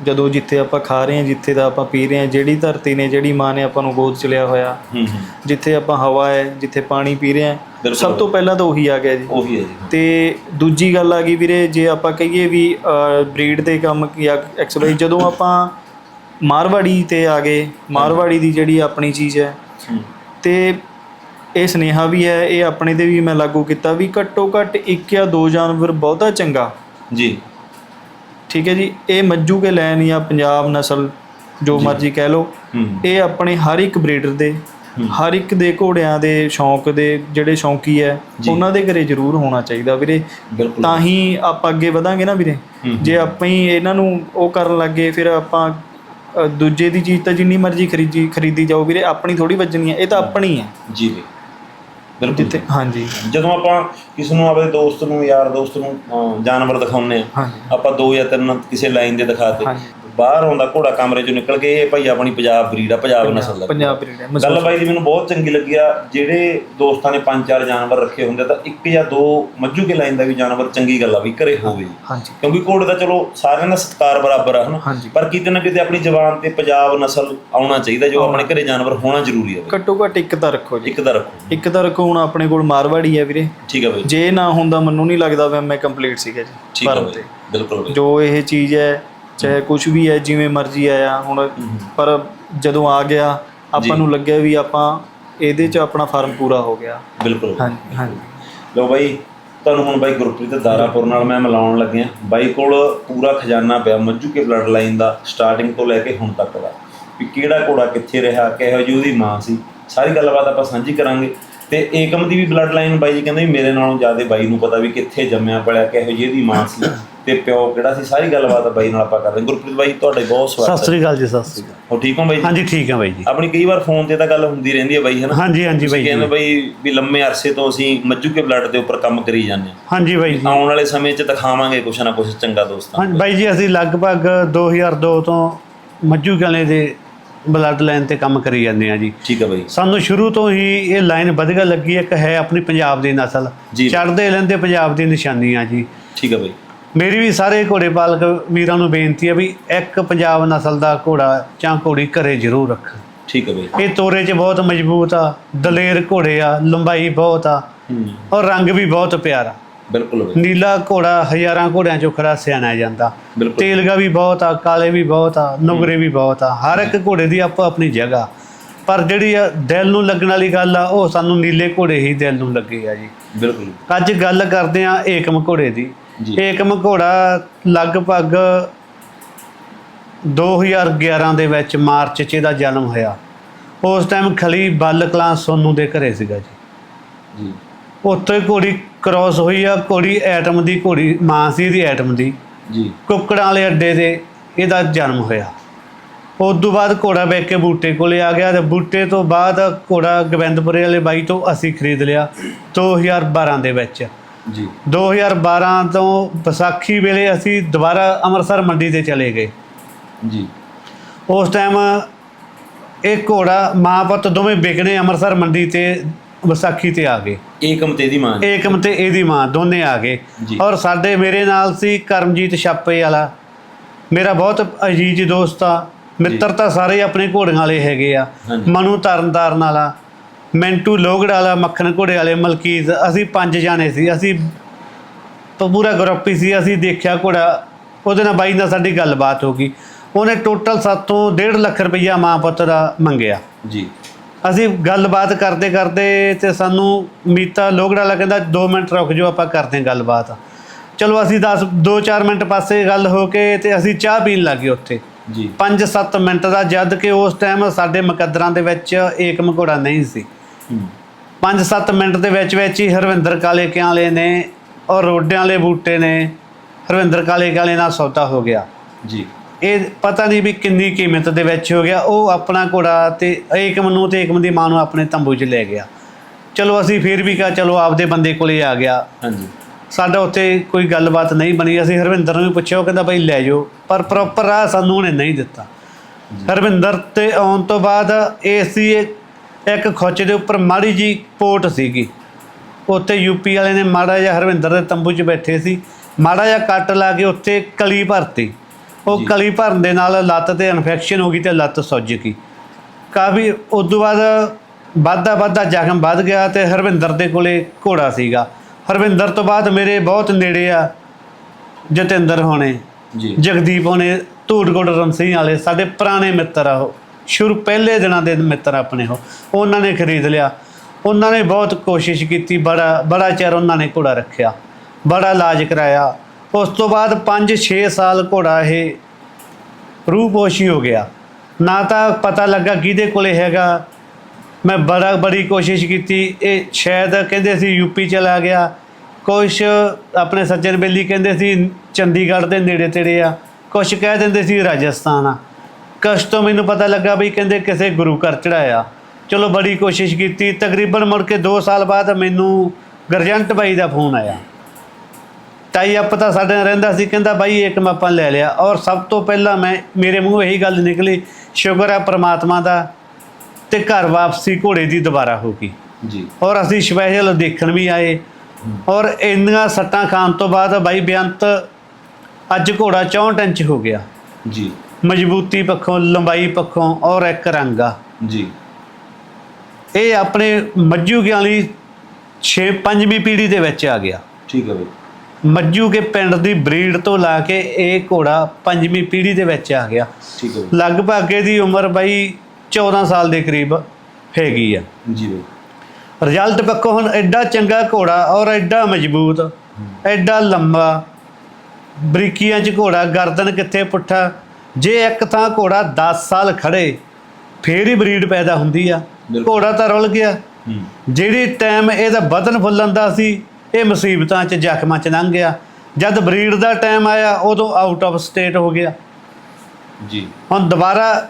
ਜਦੋਂ ਜਿੱਥੇ ਆਪਾਂ ਖਾ ਰਹੇ ਹਾਂ ਜਿੱਥੇ ਦਾ ਆਪਾਂ ਪੀ ਰਹੇ ਹਾਂ ਜਿਹੜੀ ਧਰਤੀ ਨੇ ਜਿਹੜੀ ਮਾਂ ਨੇ ਆਪਾਂ ਨੂੰ ਗੋਦ ਚ ਲਿਆ ਹੋਇਆ ਹੂੰ ਹੂੰ। ਜਿੱਥੇ ਆਪਾਂ ਹਵਾ ਹੈ ਜਿੱਥੇ ਪਾਣੀ ਪੀ ਰਹੇ ਹਾਂ ਬਿਲਕੁਲ। ਸਭ ਤੋਂ ਪਹਿਲਾਂ ਤਾਂ ਉਹੀ ਆ ਗਿਆ ਜੀ। ਉਹੀ ਹੈ ਜੀ। ਤੇ ਦੂਜੀ ਗੱਲ ਆ ਗਈ ਵੀਰੇ ਜੇ ਆਪਾਂ ਕਹੀਏ ਵੀ ਬਰੀਡ ਦੇ ਕੰਮ ਜਾਂ ਐਕਸਰਸਾਈਜ਼ ਜਦੋਂ ਆਪਾਂ ਮਾਰਵਾੜੀ ਤੇ ਆ ਗਏ ਮਾਰਵਾੜੀ ਦੀ ਜਿਹੜੀ ਆਪਣੀ ਚੀਜ਼ ਹੈ ਹੂੰ। ਤੇ ਇਹ ਸਨੇਹਾ ਵੀ ਹੈ ਇਹ ਆਪਣੇ ਤੇ ਵੀ ਮੈਂ ਲਾਗੂ ਕੀਤਾ ਵੀ ਘੱਟੋ ਘੱਟ ਇੱਕ ਜਾਂ ਦੋ ਜਾਨਵਰ ਬਹੁਤਾ ਚੰਗਾ। ਜੀ। ਠੀਕ ਹੈ ਜੀ ਇਹ ਮੱਜੂ ਕੇ ਲੈਣ ਜਾਂ ਪੰਜਾਬ ਨਸਲ ਜੋ ਮਰਜ਼ੀ ਕਹਿ ਲਓ ਇਹ ਆਪਣੇ ਹਰ ਇੱਕ ਬਰੀਡਰ ਦੇ ਹਰ ਇੱਕ ਦੇ ਘੋੜਿਆਂ ਦੇ ਸ਼ੌਂਕ ਦੇ ਜਿਹੜੇ ਸ਼ੌਂਕੀ ਹੈ ਉਹਨਾਂ ਦੇ ਘਰੇ ਜ਼ਰੂਰ ਹੋਣਾ ਚਾਹੀਦਾ ਵੀਰੇ। ਤਾਂ ਹੀ ਆਪਾਂ ਅੱਗੇ ਵਧਾਂਗੇ ਨਾ ਵੀਰੇ। ਜੇ ਆਪਾਂ ਹੀ ਇਹਨਾਂ ਨੂੰ ਉਹ ਕਰਨ ਲੱਗੇ ਫਿਰ ਆਪਾਂ ਦੂਜੇ ਦੀ ਚੀਜ਼ ਤਾਂ ਜਿੰਨੀ ਮਰਜ਼ੀ ਖਰੀਦੀ ਖਰੀਦੀ ਜਾਓ ਵੀਰੇ ਆਪਣੀ ਥੋੜੀ ਵੱਜਣੀ ਹੈ ਇਹ ਤਾਂ ਆਪਣੀ ਹੈ। ਜੀ ਬਈ ਬਿਲਕੁਲ। ਜਿੱਥੇ ਹਾਂਜੀ। ਜਦੋਂ ਆਪਾਂ ਕਿਸ ਨੂੰ ਆਪਣੇ ਦੋਸਤ ਨੂੰ ਯਾਰ ਦੋਸਤ ਨੂੰ ਅਹ, ਜਾਨਵਰ ਦਿਖਾਉਂਦੇ ਆ ਹਾਂਜੀ। ਆਪਾਂ ਦੋ ਜਾਂ ਤਿੰਨ ਕਿਸੇ ਲਾਈਨ ਦੇ ਦਿਖਾਤੇ ਹਾਂਜੀ। ਬਾਹਰ ਆਉਂਦਾ ਘੋੜਾ ਕਮਰੇ ਚੋਂ ਨਿਕਲ ਕੇ ਇਹ ਭਾਈ ਆਪਣੀ ਪੰਜਾਬ ਬਰੀਡ ਆ ਪੰਜਾਬ ਨਸਲ ਦਾ ਪੰਜਾਬ ਬਰੀਡ ਹੈ ਗੱਲ ਬਾਈ ਦੀ ਮੈਨੂੰ ਬਹੁਤ ਚੰਗੀ ਲੱਗੀ ਆ ਜਿਹੜੇ ਦੋਸਤਾਂ ਨੇ ਪੰਜ ਚਾਰ ਜਾਨਵਰ ਰੱਖੇ ਹੁੰਦੇ ਤਾਂ ਇੱਕ ਜਾਂ ਦੋ ਮੱਝੂ ਕੇ ਲਾਈਨ ਦਾ ਵੀ ਜਾਨਵਰ ਚੰਗੀ ਗੱਲ ਆ ਵੀ ਘਰੇ ਹੋਵੇ। ਹਾਂਜੀ। ਕਿਉਂਕਿ ਘੋੜੇ ਦਾ ਚਲੋ ਸਾਰਿਆਂ ਦਾ ਸਤਿਕਾਰ ਬਰਾਬਰ ਆ ਹਨਾ। ਪਰ ਕਿਤੇ ਨਾ ਕਿਤੇ ਆਪਣੀ ਜ਼ਬਾਨ ਤੇ ਪੰਜਾਬ ਨਸਲ ਆਉਣਾ ਚਾਹੀਦਾ ਜੋ ਆਪਣੇ ਘਰੇ ਜਾਨਵਰ ਹੋਣਾ ਜ਼ਰੂਰੀ ਹੈ। ਘੱਟੋ ਘੱਟ ਇੱਕ ਤਾਂ ਰੱਖੋ ਜੀ। ਇੱਕ ਤਾਂ ਰੱਖੋ। ਇੱਕ ਤਾਂ ਰੱਖੋ ਹੁਣ ਆਪਣੇ ਕੋਲ ਮਾਰਵਾੜੀ ਹੈ ਵੀਰੇ। ਠੀਕ ਹੈ ਬਈ। ਜੇ ਨਾ ਹੁੰਦਾ ਮੈਨੂੰ ਨਹੀਂ ਲੱਗਦਾ ਵੀ ਮੈਂ ਕੰਪਲੀਟ ਸੀਗਾ ਜੀ ਤੇ। ਬਿਲਕੁਲ ਜੋ ਇਹ ਚੀਜ਼ ਹੈ ਚਾਹੇ ਕੁਝ ਵੀ ਹੈ ਜਿਵੇਂ ਮਰਜ਼ੀ ਆਇਆ ਹੁਣ ਪਰ ਜਦੋਂ ਆ ਗਿਆ ਆਪਾਂ ਨੂੰ ਲੱਗਿਆ ਵੀ ਆਪਾਂ ਇਹਦੇ 'ਚ ਆਪਣਾ ਫਾਰਮ ਪੂਰਾ ਹੋ ਗਿਆ। ਬਿਲਕੁਲ। ਹਾਂਜੀ ਹਾਂਜੀ। ਲੋ ਬਾਈ ਤੁਹਾਨੂੰ ਹੁਣ ਬਾਈ ਗੁਰਪ੍ਰੀਤ ਦਾਰਾਪੁਰ ਨਾਲ ਮੈਂ ਮਿਲਾਉਣ ਲੱਗਿਆ। ਬਾਈ ਕੋਲ ਪੂਰਾ ਖਜ਼ਾਨਾ ਪਿਆ ਮੱਜੂ ਕੇ ਬਲੱਡ ਲਾਈਨ ਦਾ ਸਟਾਰਟਿੰਗ ਤੋਂ ਲੈ ਕੇ ਹੁਣ ਤੱਕ ਦਾ। ਵੀ ਕਿਹੜਾ ਘੋੜਾ ਕਿੱਥੇ ਰਿਹਾ ਕਿਹੋ ਜਿਹੀ ਉਹਦੀ ਮਾਂ ਸੀ ਸਾਰੀ ਗੱਲਬਾਤ ਆਪਾਂ ਸਾਂਝੀ ਕਰਾਂਗੇ। ਤੇ ਏਕਮ ਦੀ ਵੀ ਬਲੱਡ ਲਾਈਨ ਬਾਈ ਜੀ ਕਹਿੰਦੇ ਮੇਰੇ ਨਾਲੋਂ ਜ਼ਿਆਦਾ ਬਾਈ ਨੂੰ ਪਤਾ ਵੀ ਕਿੱਥੇ ਜੰਮਿਆ ਪਲਿਆ ਕਿਹੋ ਜਿਹੀ ਇਹਦੀ ਮਾਂ ਸੀ। ਤੇ ਪਿਓ ਕਿਹੜਾ ਸੀ? ਸਾਰੀ ਗੱਲਬਾਤ ਬਾਈ ਨਾਲ ਆਪਾਂ ਕਰਦੇ ਹਾਂ। ਗੁਰਪ੍ਰੀਤ ਬਾਈ ਤੁਹਾਡੇ ਬਹੁਤ ਸਤਿ ਸਵਾਗਤ ਹੈ। ਸ੍ਰੀ ਅਕਾਲ ਜੀ ਸਤਿ ਸ੍ਰੀ ਅਕਾਲ। ਹੋ ਠੀਕ ਹੋ ਬਾਈ ਜੀ? ਹਾਂਜੀ ਠੀਕ ਹੈ ਬਾਈ ਜੀ। ਆਪਣੀ ਕਈ ਵਾਰ ਫੋਨ ਤੇ ਤਾਂ ਗੱਲ ਹੁੰਦੀ ਰਹਿੰਦੀ ਹੈ ਬਾਈ ਹਨਾ ਹਾਂਜੀ ਹਾਂਜੀ ਬਾਈ ਕਹਿੰਦੇ ਬਾਈ ਵੀ ਲੰਮੇ ਅਰਸੇ ਤੋਂ ਅਸੀਂ ਮੱਜੂ ਕੇ ਬਲੱਡ ਦੇ ਉੱਪਰ ਕੰਮ ਕਰੀ ਜਾਂਦੇ ਹਾਂ। ਹਾਂਜੀ ਬਾਈ ਜੀ। ਆਉਣ ਵਾਲੇ ਸਮੇਂ 'ਚ ਦਿਖਾਵਾਂਗੇ ਕੁਛ ਨਾ ਕੁਛ ਚੰਗਾ ਦੋਸਤਾਂ ਹਾਂਜੀ ਬਾਈ ਜੀ ਅਸੀਂ ਲਗਭਗ 2002 ਤੋਂ ਮੱਜੂ ਗਲੇ ਦੇ ਬਲੱਡ ਲਾਈਨ ਤੇ ਕੰਮ ਕਰੀ ਜਾਂਦੇ ਆ ਜੀ। ਠੀਕ ਹੈ ਬਾਈ। ਸਾਨੂੰ ਸ਼ੁਰੂ ਤੋਂ ਹੀ ਇਹ ਲਾਈਨ ਵਧੀਆ ਲੱਗੀ ਇੱਕ ਹੈ ਆਪਣੀ ਪੰਜਾਬ ਦੀ ਨਸਲ। ਜੀ। ਚੜ੍ਹਦੇ ਲੈਂਦੇ ਪੰਜਾਬ ਦੀ ਨਿਸ਼ਾਨੀ ਆ ਜੀ। ਠੀਕ ਹੈ ਬਾਈ। ਮੇਰੀ ਵੀ ਸਾਰੇ ਘੋੜੇ ਪਾਲਕ ਵੀਰਾਂ ਨੂੰ ਬੇਨਤੀ ਹੈ ਵੀ ਇੱਕ ਪੰਜਾਬ ਨਸਲ ਦਾ ਘੋੜਾ ਜਾਂ ਘੋੜੀ ਘਰੇ ਜ਼ਰੂਰ ਰੱਖ। ਠੀਕ ਹੈ ਬਾਈ। ਇਹ ਤੋਰੇ 'ਚ ਬਹੁਤ ਮਜ਼ਬੂਤ ਆ ਦਲੇਰ ਘੋੜੇ ਆ ਲੰਬਾਈ ਬਹੁਤ ਆ ਔਰ ਰੰਗ ਵੀ ਬਹੁਤ ਪਿਆਰਾ ਬਿਲਕੁਲ ਬਾਈ। ਨੀਲਾ ਘੋੜਾ ਹਜ਼ਾਰਾਂ ਘੋੜਿਆਂ ਚੋਂ ਖੜਾ ਸਿਆਣਿਆ ਜਾਂਦਾ। ਤੇਲਗਾ ਵੀ ਬਹੁਤ ਆ ਕਾਲੇ ਵੀ ਬਹੁਤ ਆ ਨੁਗਰੇ ਵੀ ਬਹੁਤ ਆ। ਹਰ ਇੱਕ ਘੋੜੇ ਦੀ ਆਪੋ ਆਪਣੀ ਜਗ੍ਹਾ। ਪਰ ਜਿਹੜੀ ਆ ਦਿਲ ਨੂੰ ਲੱਗਣ ਵਾਲੀ ਗੱਲ ਆ ਉਹ ਸਾਨੂੰ ਨੀਲੇ ਘੋੜੇ ਹੀ ਦਿਲ ਨੂੰ ਲੱਗੇ ਆ ਜੀ। ਬਿਲਕੁਲ। ਅੱਜ ਗੱਲ ਕਰਦੇ ਆ ਏਕਮ ਘੋੜੇ ਦੀ। ਜੀ। ਏਕਮ ਘੋੜਾ ਲਗਭਗ 2011 ਦੇ ਵਿੱਚ ਮਾਰਚ 'ਚ ਇਹਦਾ ਜਨਮ ਹੋਇਆ। ਉਸ ਟਾਈਮ ਖਲੀ ਬੱਲ ਕਲਾਂ ਸੋਨੂ ਦੇ ਘਰੇ ਸੀਗਾ ਜੀ। ਜੀ। ਉੱਥੇ ਘੋੜੀ ਕ੍ਰਾਸ ਹੋਈ ਆ ਘੋੜੀ ਐਟਮ ਦੀ ਘੋੜੀ ਮਾਂ ਸੀ ਇਹਦੀ ਐਟਮ ਦੀ। ਜੀ। ਕੁੱਕੜਾਂ ਵਾਲੇ ਅੱਡੇ ਤੇ ਇਹਦਾ ਜਨਮ ਹੋਇਆ। ਉਸ ਤੋਂ ਬਾਅਦ ਘੋੜਾ ਵੇਚ ਕੇ ਬੂਟੇ ਕੋਲੇ ਆ ਗਿਆ ਤੇ ਬੂਟੇ ਤੋਂ ਬਾਅਦ ਘੋੜਾ ਗੋਬਿੰਦਪੁਰੇ ਵਾਲੇ ਬਾਈ ਤੋਂ ਅਸੀਂ ਖਰੀਦ ਲਿਆ 2012 ਦੇ ਵਿੱਚ। ਜੀ। 2012 ਤੋਂ ਵਿਸਾਖੀ ਵੇਲੇ ਅਸੀਂ ਦੁਬਾਰਾ ਅੰਮ੍ਰਿਤਸਰ ਮੰਡੀ ਤੇ ਚਲੇ ਗਏ। ਜੀ। ਉਸ ਟਾਈਮ ਇਹ ਘੋੜਾ ਮਾਂ ਪੁੱਤ ਦੋਵੇਂ ਵਿਕਣੇ ਅੰਮ੍ਰਿਤਸਰ ਮੰਡੀ ਤੇ ਵਿਸਾਖੀ ਤੇ ਆ ਗਏ। ਏਕਮ ਤੇ ਦੀ ਮਾਂ। ਏਕਮ ਤੇ ਇਹਦੀ ਮਾਂ ਦੋਨੇ ਆ ਗਏ। ਔਰ ਸਾਡੇ ਮੇਰੇ ਨਾਲ ਸੀ ਕਰਮਜੀਤ ਛਾਪੇ ਵਾਲਾ। ਮੇਰਾ ਬਹੁਤ ਅਜੀਜ਼ ਦੋਸਤ ਆ। ਮਿੱਤਰ ਤਾਂ ਸਾਰੇ ਆਪਣੇ ਘੋੜੀਆਂ ਵਾਲੇ ਹੈਗੇ ਆ। ਮਨੂ ਤਰਨਤਾਰਨ ਵਾਲਾ। ਮੈਂਟੂ ਲੋਗੜ ਵਾਲਾ ਮੱਖਣ ਘੋੜੇ ਵਾਲੇ ਮਲਕੀਤ ਅਸੀਂ ਪੰਜ ਜਾਣੇ ਸੀ ਅਸੀਂ ਪੂਰਾ ਗਰੁੱਪ ਹੀ ਸੀ ਅਸੀਂ ਦੇਖਿਆ ਘੋੜਾ ਉਹਦੇ ਨਾਲ ਬਾਈ ਨਾਲ ਸਾਡੀ ਗੱਲਬਾਤ ਹੋ ਗਈ। ਉਹਨੇ ਟੋਟਲ ਸਾਤੋਂ 1.5 ਲੱਖ ਰੁਪਈਆ ਮਾਂ ਪੁੱਤ ਦਾ ਮੰਗਿਆ। ਜੀ। ਅਸੀਂ ਗੱਲਬਾਤ ਕਰਦੇ ਕਰਦੇ ਤੇ ਸਾਨੂੰ ਮੀਤਾ ਲੋਗੜਾ ਵਾਲਾ ਕਹਿੰਦਾ 2 ਮਿੰਟ ਰੁਕ ਜਾਓ ਆਪਾਂ ਕਰਦੇ ਹਾਂ ਗੱਲਬਾਤ। ਚਲੋ ਅਸੀਂ 10 2-4 ਮਿੰਟ ਪਾਸੇ ਗੱਲ ਹੋ ਕੇ ਤੇ ਅਸੀਂ ਚਾਹ ਪੀਣ ਲੱਗੇ ਉੱਥੇ। ਜੀ। 5-7 ਮਿੰਟ ਦਾ ਜਦ ਕਿ ਉਸ ਟਾਈਮ ਸਾਡੇ ਮੁਕੱਦਰਾਂ ਦੇ ਵਿੱਚ ਏਕਮ ਘੋੜਾ ਨਹੀਂ ਸੀ। 5-7 ਮਿੰਟ ਦੇ ਵਿੱਚ ਵਿੱਚ ਹੀ ਹਰਵਿੰਦਰ ਕਾਲੇ ਵਾਲੇ ਨੇ ਔਰ ਰੋਡਿਆਂ ਵਾਲੇ ਬੂਟੇ ਨੇ ਹਰਵਿੰਦਰ ਕਾਲੇ ਵਾਲੇ ਨਾਲ ਸੌਦਾ ਹੋ ਗਿਆ। ਜੀ। ਇਹ ਪਤਾ ਨਹੀਂ ਵੀ ਕਿੰਨੀ ਕੀਮਤ ਦੇ ਵਿੱਚ ਹੋ ਗਿਆ। ਉਹ ਆਪਣਾ ਘੋੜਾ ਤੇ ਏਕਮ ਨੂੰ ਤੇ ਏਕਮ ਦੀ ਮਾਂ ਨੂੰ ਆਪਣੇ ਤੰਬੂ 'ਚ ਲੈ ਗਿਆ। ਚਲੋ ਅਸੀਂ ਫਿਰ ਵੀ ਕਿਹਾ ਚਲੋ ਆਪਦੇ ਬੰਦੇ ਕੋਲੇ ਆ ਗਿਆ। ਹਾਂਜੀ। ਸਾਡਾ ਉੱਥੇ ਕੋਈ ਗੱਲਬਾਤ ਨਹੀਂ ਬਣੀ। ਅਸੀਂ ਹਰਵਿੰਦਰ ਨੂੰ ਵੀ ਪੁੱਛਿਆ ਉਹ ਕਹਿੰਦਾ ਬਈ ਲੈ ਜਾਓ। ਪਰ ਪ੍ਰੋਪਰ ਰਾਹ ਸਾਨੂੰ ਉਹਨੇ ਨਹੀਂ ਦਿੱਤਾ। ਹਰਵਿੰਦਰ ਤੇ ਆਉਣ ਤੋਂ ਬਾਅਦ ਏਸੀ ਇੱਕ ਖੁੱਚ ਦੇ ਉੱਪਰ ਮਾੜੀ ਜੀ ਪੋਟ ਸੀਗੀ। ਉੱਥੇ ਯੂਪੀ ਵਾਲੇ ਨੇ ਮਾੜਾ ਜਿਹਾ ਹਰਵਿੰਦਰ ਦੇ ਤੰਬੂ 'ਚ ਬੈਠੇ ਸੀ। ਮਾੜਾ ਜਿਹਾ ਕੱਟ ਲਾ ਕੇ ਉੱਥੇ ਕਲੀ ਭਰਤੀ। ਉਹ। ਕਲੀ ਭਰਨ ਦੇ ਨਾਲ ਲੱਤ ਤੇ ਇਨਫੈਕਸ਼ਨ ਹੋ ਗਈ ਤੇ ਲੱਤ ਸੁੱਜ ਗਈ। ਕਾਫੀ ਉਸ ਤੋਂ ਬਾਅਦ ਵੱਧਦਾ ਵੱਧਦਾ ਜ਼ਖਮ ਵੱਧ ਗਿਆ ਤੇ ਹਰਵਿੰਦਰ ਦੇ ਕੋਲੇ ਘੋੜਾ ਸੀਗਾ। ਹਰਵਿੰਦਰ ਤੋਂ ਬਾਅਦ ਮੇਰੇ ਬਹੁਤ ਨੇੜੇ ਆ ਜਤਿੰਦਰ ਹੋਣੇ ਜੀ। ਜਗਦੀਪ ਹੋਣੇ ਧੂੜਗੁੜ ਰਮਸੀ ਵਾਲੇ ਸਾਡੇ ਪੁਰਾਣੇ ਮਿੱਤਰ ਆ ਉਹ। ਸ਼ੁਰੂ ਪਹਿਲੇ ਦਿਨਾਂ ਦੇ ਮਿੱਤਰ ਆਪਣੇ ਉਹ। ਉਹਨਾਂ ਨੇ ਖਰੀਦ ਲਿਆ। ਉਹਨਾਂ ਨੇ ਬਹੁਤ ਕੋਸ਼ਿਸ਼ ਕੀਤੀ। ਬੜਾ ਬੜਾ ਚਿਰ ਉਹਨਾਂ ਨੇ ਘੋੜਾ ਰੱਖਿਆ। ਬੜਾ ਇਲਾਜ ਕਰਾਇਆ। ਉਸ ਤੋਂ ਬਾਅਦ 5-6 ਸਾਲ ਘੋੜਾ ਇਹ ਰੂਪੋਸ਼ੀ ਹੋ ਗਿਆ। ਨਾ ਤਾਂ ਪਤਾ ਲੱਗਾ ਕਿਹਦੇ ਕੋਲੇ ਹੈਗਾ। ਮੈਂ ਬੜਾ, ਬੜੀ ਕੋਸ਼ਿਸ਼ ਕੀਤੀ। ਇਹ ਸ਼ਾਇਦ ਕਹਿੰਦੇ ਸੀ ਯੂਪੀ ਚਲਾ ਗਿਆ। ਕੁਛ ਆਪਣੇ ਸੱਜਣ ਬੇਲੀ ਕਹਿੰਦੇ ਸੀ, ਚੰਡੀਗੜ੍ਹ ਦੇ ਨੇੜੇ ਤੇੜੇ ਆ। ਕੁਛ ਕਹਿ ਦਿੰਦੇ ਸੀ ਰਾਜਸਥਾਨ ਆ। ਕੁਛ ਤੋਂ ਮੈਨੂੰ ਪਤਾ ਲੱਗਾ ਵੀ ਕਹਿੰਦੇ ਕਿਸੇ ਗੁਰੂ ਘਰ ਚੜਾਇਆ ਚਲੋ ਬੜੀ ਕੋਸ਼ਿਸ਼ ਕੀਤੀ। ਤਕਰੀਬਨ ਮੁੜ ਕੇ 2 ਸਾਲ ਬਾਅਦ ਮੈਨੂੰ ਗਰਜੰਟ ਬਾਈ ਦਾ ਫੋਨ ਆਇਆ। ਟਾਈ ਅਪ ਤਾਂ ਸਾਡੇ ਨਾਲ ਰਹਿੰਦਾ ਸੀ ਕਹਿੰਦਾ ਬਾਈ ਇੱਕ ਮੈਂ ਆਪਾਂ ਲੈ ਲਿਆ। ਔਰ ਸਭ ਤੋਂ ਪਹਿਲਾਂ ਮੈਂ ਮੇਰੇ ਮੂੰਹ ਇਹੀ ਗੱਲ ਨਿਕਲੀ ਸ਼ੁਕਰ ਹੈ ਪ੍ਰਮਾਤਮਾ ਦਾ ਤੇ ਘਰ ਵਾਪਸੀ ਘੋੜੇ ਦੀ ਦੁਬਾਰਾ ਹੋ ਗਈ। ਜੀ। ਔਰ ਅਸੀਂ ਸਪੈਸ਼ਲ ਦੇਖਣ ਵੀ ਆਏ। ਔਰ ਇੰਨੀਆਂ ਸੱਟਾਂ ਖਾਣ ਤੋਂ ਬਾਅਦ ਬਾਈ ਬੇਅੰਤ ਅੱਜ ਘੋੜਾ 64 ਇੰਚ ਹੋ ਗਿਆ। ਜੀ। ਮਜ਼ਬੂਤੀ ਪੱਖੋਂ ਲੰਬਾਈ ਪੱਖੋਂ ਔਰ ਇੱਕ ਰੰਗ ਆ। ਜੀ। ਇਹ ਆਪਣੇ ਮੱਜੂ ਗਿਆਂ ਲਈ 6 ਪੰਜਵੀਂ ਪੀੜ੍ਹੀ ਦੇ ਵਿੱਚ ਆ ਗਿਆ। ਠੀਕ ਹੈ ਬਈ। ਮੱਜੂ ਕੇ ਪਿੰਡ ਦੀ ਬਰੀਡ ਤੋਂ ਲਾ ਕੇ ਇਹ ਘੋੜਾ ਪੰਜਵੀਂ ਪੀੜ੍ਹੀ ਦੇ ਵਿੱਚ ਆ ਗਿਆ। ਠੀਕ ਹੈ ਲਗਭਗ ਇਹਦੀ ਉਮਰ ਬਾਈ 14 ਸਾਲ ਦੇ ਕਰੀਬ ਹੈਗੀ ਆ। ਜੀ ਬਈ। ਰਿਜ਼ਲਟ ਪੱਕੋ ਹੁਣ ਐਡਾ ਚੰਗਾ ਘੋੜਾ ਔਰ ਐਡਾ ਮਜ਼ਬੂਤ ਐਡਾ ਲੰਬਾ ਬਰੀਕੀਆਂ 'ਚ ਘੋੜਾ ਗਰਦਨ ਕਿੱਥੇ ਪੁੱਠਾ ਜੇ ਇੱਕ ਥਾਂ ਘੋੜਾ 10 ਸਾਲ ਖੜੇ ਫੇਰ ਹੀ ਬਰੀਡ ਪੈਦਾ ਹੁੰਦੀ ਆ। ਘੋੜਾ ਤਾਂ ਰੁਲ ਗਿਆ। ਜਿਹੜੀ ਟਾਈਮ ਇਹਦਾ ਵਧਨ ਫੁੱਲਣ ਦਾ ਸੀ ਇਹ ਮੁਸੀਬਤਾਂ 'ਚ ਜ਼ਖਮਾਂ 'ਚ ਲੰਘ ਗਿਆ। ਜਦ ਬਰੀਡ ਦਾ ਟਾਈਮ ਆਇਆ ਉਦੋਂ ਆਊਟ ਆਫ ਸਟੇਟ ਹੋ ਗਿਆ। ਜੀ। ਹੁਣ ਦੁਬਾਰਾ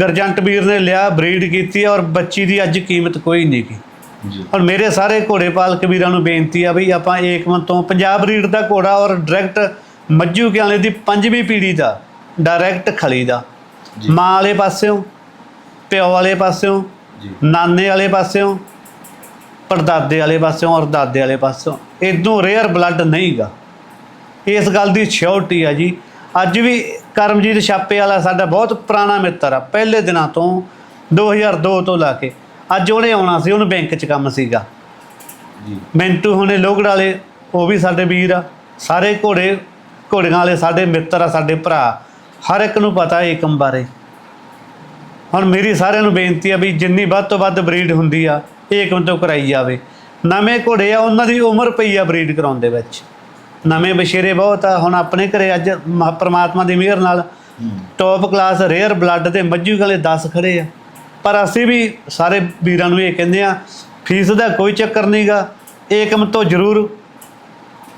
ਗਰਜੰਟ ਵੀਰ ਨੇ ਲਿਆ ਬਰੀਡ ਕੀਤੀ ਔਰ ਬੱਚੀ ਦੀ ਅੱਜ ਕੀਮਤ ਕੋਈ ਨਹੀਂ ਜੀ। ਔਰ ਮੇਰੇ ਸਾਰੇ ਘੋੜੇ ਪਾਲਕ ਵੀਰਾਂ ਨੂੰ ਬੇਨਤੀ ਆ ਵੀ ਆਪਾਂ ਏਕਮਨ ਤੋਂ ਪੰਜਾਬ ਰੀਡ ਦਾ ਘੋੜਾ ਔਰ ਡਾਇਰੈਕਟ ਮੱਜੂ ਕਿਆਲੇ ਦੀ ਪੰਜਵੀਂ ਪੀੜ੍ਹੀ ਦਾ ਡਾਇਰੈਕਟ ਖਲੀ ਦਾ। ਮਾਂ ਵਾਲੇ ਪਾਸਿਓਂ ਪਿਓ ਵਾਲੇ ਪਾਸਿਓਂ ਨਾਨੇ ਵਾਲੇ ਪਾਸਿਓਂ ਪੜਦਾਦੇ ਵਾਲੇ ਪਾਸਿਓਂ ਔਰ ਦਾਦੇ ਵਾਲੇ ਪਾਸਿਓਂ। ਇਦੋਂ ਰੇਅਰ ਬਲੱਡ ਨਹੀਂਗਾ। ਇਸ ਗੱਲ ਦੀ ਸ਼ੋਰਟੀ ਆ ਜੀ। ਅੱਜ ਵੀ ਕਰਮਜੀਤ ਛਾਪੇ ਵਾਲਾ ਸਾਡਾ ਬਹੁਤ ਪੁਰਾਣਾ ਮਿੱਤਰ ਆ। ਪਹਿਲੇ ਦਿਨਾਂ ਤੋਂ 2002 ਤੋਂ ਲਾ ਕੇ ਅੱਜ ਉਹਨੇ ਆਉਣਾ ਸੀ ਉਹਨੂੰ ਬੈਂਕ 'ਚ ਕੰਮ ਸੀਗਾ। ਜੀ। ਮਿੰਟੂ ਹੁਣੇ ਲੋਗੜ ਵਾਲੇ ਉਹ ਵੀ ਸਾਡੇ ਵੀਰ ਆ। ਸਾਰੇ ਘੋੜੇ ਘੋੜੀਆਂ ਵਾਲੇ ਸਾਡੇ ਮਿੱਤਰ ਆ ਸਾਡੇ ਭਰਾ। ਹਰ ਇੱਕ ਨੂੰ ਪਤਾ ਏਕਮ ਬਾਰੇ। ਹੁਣ ਮੇਰੀ ਸਾਰਿਆਂ ਨੂੰ ਬੇਨਤੀ ਆ ਵੀ ਜਿੰਨੀ ਵੱਧ ਤੋਂ ਵੱਧ ਬਰੀਡ ਹੁੰਦੀ ਆ ਏਕਮ ਤੋਂ ਕਰਾਈ ਜਾਵੇ। ਨਵੇਂ ਘੋੜੇ ਆ, ਉਹਨਾਂ ਦੀ ਉਮਰ ਪਈ ਆ ਬਰੀਡ ਕਰਾਉਣ ਦੇ ਵਿੱਚ। ਨਵੇਂ ਬਸ਼ੇਰੇ ਬਹੁਤ ਆ, ਹੁਣ ਆਪਣੇ ਘਰੇ ਅੱਜ ਮਹਾ- ਪ੍ਰਮਾਤਮਾ ਦੀ ਮਿਹਰ ਨਾਲ ਹੂੰ ਟੌਪ ਕਲਾਸ ਰੇਅਰ ਬਲੱਡ ਦੇ ਮੱਝੂ ਗਲੇ 10 ਖੜੇ ਆ। ਪਰ ਅਸੀਂ ਵੀ ਸਾਰੇ ਵੀਰਾਂ ਨੂੰ ਇਹ ਕਹਿੰਦੇ ਆ, ਫੀਸ ਦਾ ਕੋਈ ਚੱਕਰ ਨਹੀਂਗਾ ਏਕਮ ਤੋਂ ਜ਼ਰੂਰ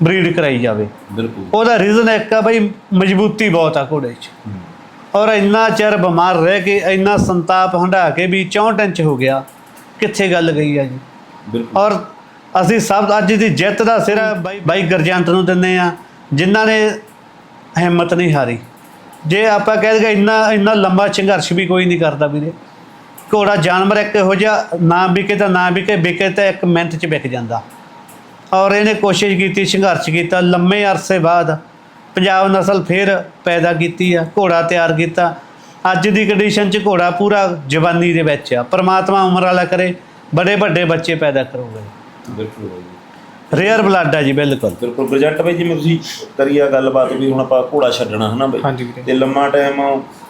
ਬਰੀਡ ਕਰਾਈ ਜਾਵੇ। ਬਿਲਕੁਲ। ਉਹਦਾ ਰੀਜ਼ਨ ਇੱਕ ਆ ਬਈ ਮਜ਼ਬੂਤੀ ਬਹੁਤ ਆ ਘੋੜੇ 'ਚ। ਔਰ ਇੰਨਾ ਚਿਰ ਬਿਮਾਰ ਰਹਿ ਕੇ ਇੰਨਾ ਸੰਤਾਪ ਹੰਢਾ ਕੇ ਵੀ 64 ਇੰਚ ਹੋ ਗਿਆ ਕਿੱਥੇ ਗੱਲ ਗਈ ਆ ਜੀ? ਬਿਲਕੁਲ। ਔਰ ਅਸੀਂ ਸਭ ਅੱਜ ਦੀ ਜਿੱਤ ਦਾ ਸਿਰਾ ਬਾਈ ਬਾਈ ਗਰਜੰਟ ਨੂੰ ਦਿੰਦੇ ਆ ਜਿਨ੍ਹਾਂ ਨੇ ਹਿੰਮਤ ਨਹੀਂ ਹਾਰੀ। ਜੇ ਆਪਾਂ ਕਹਿ ਦਈਏ ਇੰਨਾ ਇੰਨਾ ਲੰਬਾ ਸੰਘਰਸ਼ ਵੀ ਕੋਈ ਨਹੀਂ ਕਰਦਾ ਵੀਰੇ। ਘੋੜਾ ਜਾਨਵਰ ਇੱਕ ਇਹੋ ਜਿਹਾ ਨਾ ਵਿਕੇ ਤਾਂ ਨਾ ਵਿਕੇ ਵਿਕੇ ਤਾਂ ਇੱਕ ਮਿੰਟ 'ਚ ਵਿਕ ਜਾਂਦਾ। ਔਰ ਇਹਨੇ ਕੋਸ਼ਿਸ਼ ਕੀਤੀ, ਸੰਘਰਸ਼ ਕੀਤਾ। ਲੰਮੇ ਅਰਸੇ ਬਾਅਦ ਪੰਜਾਬ ਨਸਲ ਫਿਰ ਪੈਦਾ ਕੀਤੀ ਆ, ਘੋੜਾ ਤਿਆਰ ਕੀਤਾ। ਅੱਜ ਦੀ ਕੰਡੀਸ਼ਨ 'ਚ ਘੋੜਾ ਪੂਰਾ ਜਵਾਨੀ ਦੇ ਵਿੱਚ ਆ। ਪਰਮਾਤਮਾ ਉਮਰ ਵਾਲਾ ਕਰੇ ਬੜੇ ਵੱਡੇ ਬੱਚੇ ਪੈਦਾ ਕਰੂਗਾ। ਬਿਲਕੁਲ ਰੇਅਰ ਬਲੱਡ ਆ ਜੀ ਬਿਲਕੁਲ। ਬਿਲਕੁਲ ਪ੍ਰੋਜੈਕਟ ਬਾਈ ਜਿਵੇਂ ਤੁਸੀਂ ਕਰੀ ਆ ਗੱਲਬਾਤ ਵੀ ਹੁਣ ਆਪਾਂ ਘੋੜਾ ਛੱਡਣਾ ਹਨਾ ਬਾਈ? ਵੀਰੇ। ਤੇ ਲੰਮਾ ਟਾਈਮ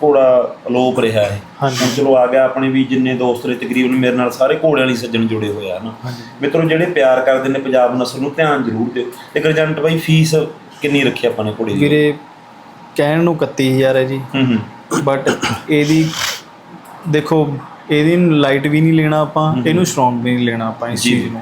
ਘੋੜਾ ਅਲੋਪ ਰਿਹਾ ਹੈ ਹਾਂਜੀ। ਹੁਣ ਚਲੋ ਆ ਗਿਆ ਆਪਣੇ ਵੀ ਜਿੰਨੇ ਦੋਸਤ ਨੇ ਤਕਰੀਬਨ ਮੇਰੇ ਨਾਲ ਸਾਰੇ ਘੋੜਿਆਂ ਲਈ ਸੱਜਣ ਜੁੜੇ ਹੋਏ ਆ ਨਾ ਹਾਂਜੀ। ਮਿੱਤਰੋ ਜਿਹੜੇ ਪਿਆਰ ਕਰਦੇ ਨੇ ਪੰਜਾਬ ਨਸਲ ਨੂੰ ਧਿਆਨ ਜ਼ਰੂਰ ਦਿਓ। ਤੇ ਗਰਜੰਟ ਬਾਈ ਫੀਸ ਕਿੰਨੀ ਰੱਖੀ ਆਪਾਂ ਨੇ ਘੋੜੇ ਦੀ? ਵੀਰੇ ਕਹਿਣ ਨੂੰ 31000 ਹੈ ਜੀ। ਹੂੰ ਹੂੰ। ਬਟ ਇਹਦੀ ਦੇਖੋ ਇਹਦੀ ਲਾਈਟ ਵੀ ਨਹੀਂ ਲੈਣਾ ਆਪਾਂ ਇਹਨੂੰ ਸਟਰੋਂਗ ਵੀ ਨਹੀਂ ਲੈਣਾ ਆਪਾਂ ਇਸ ਜੀ। ਚੀਜ਼ ਨੂੰ।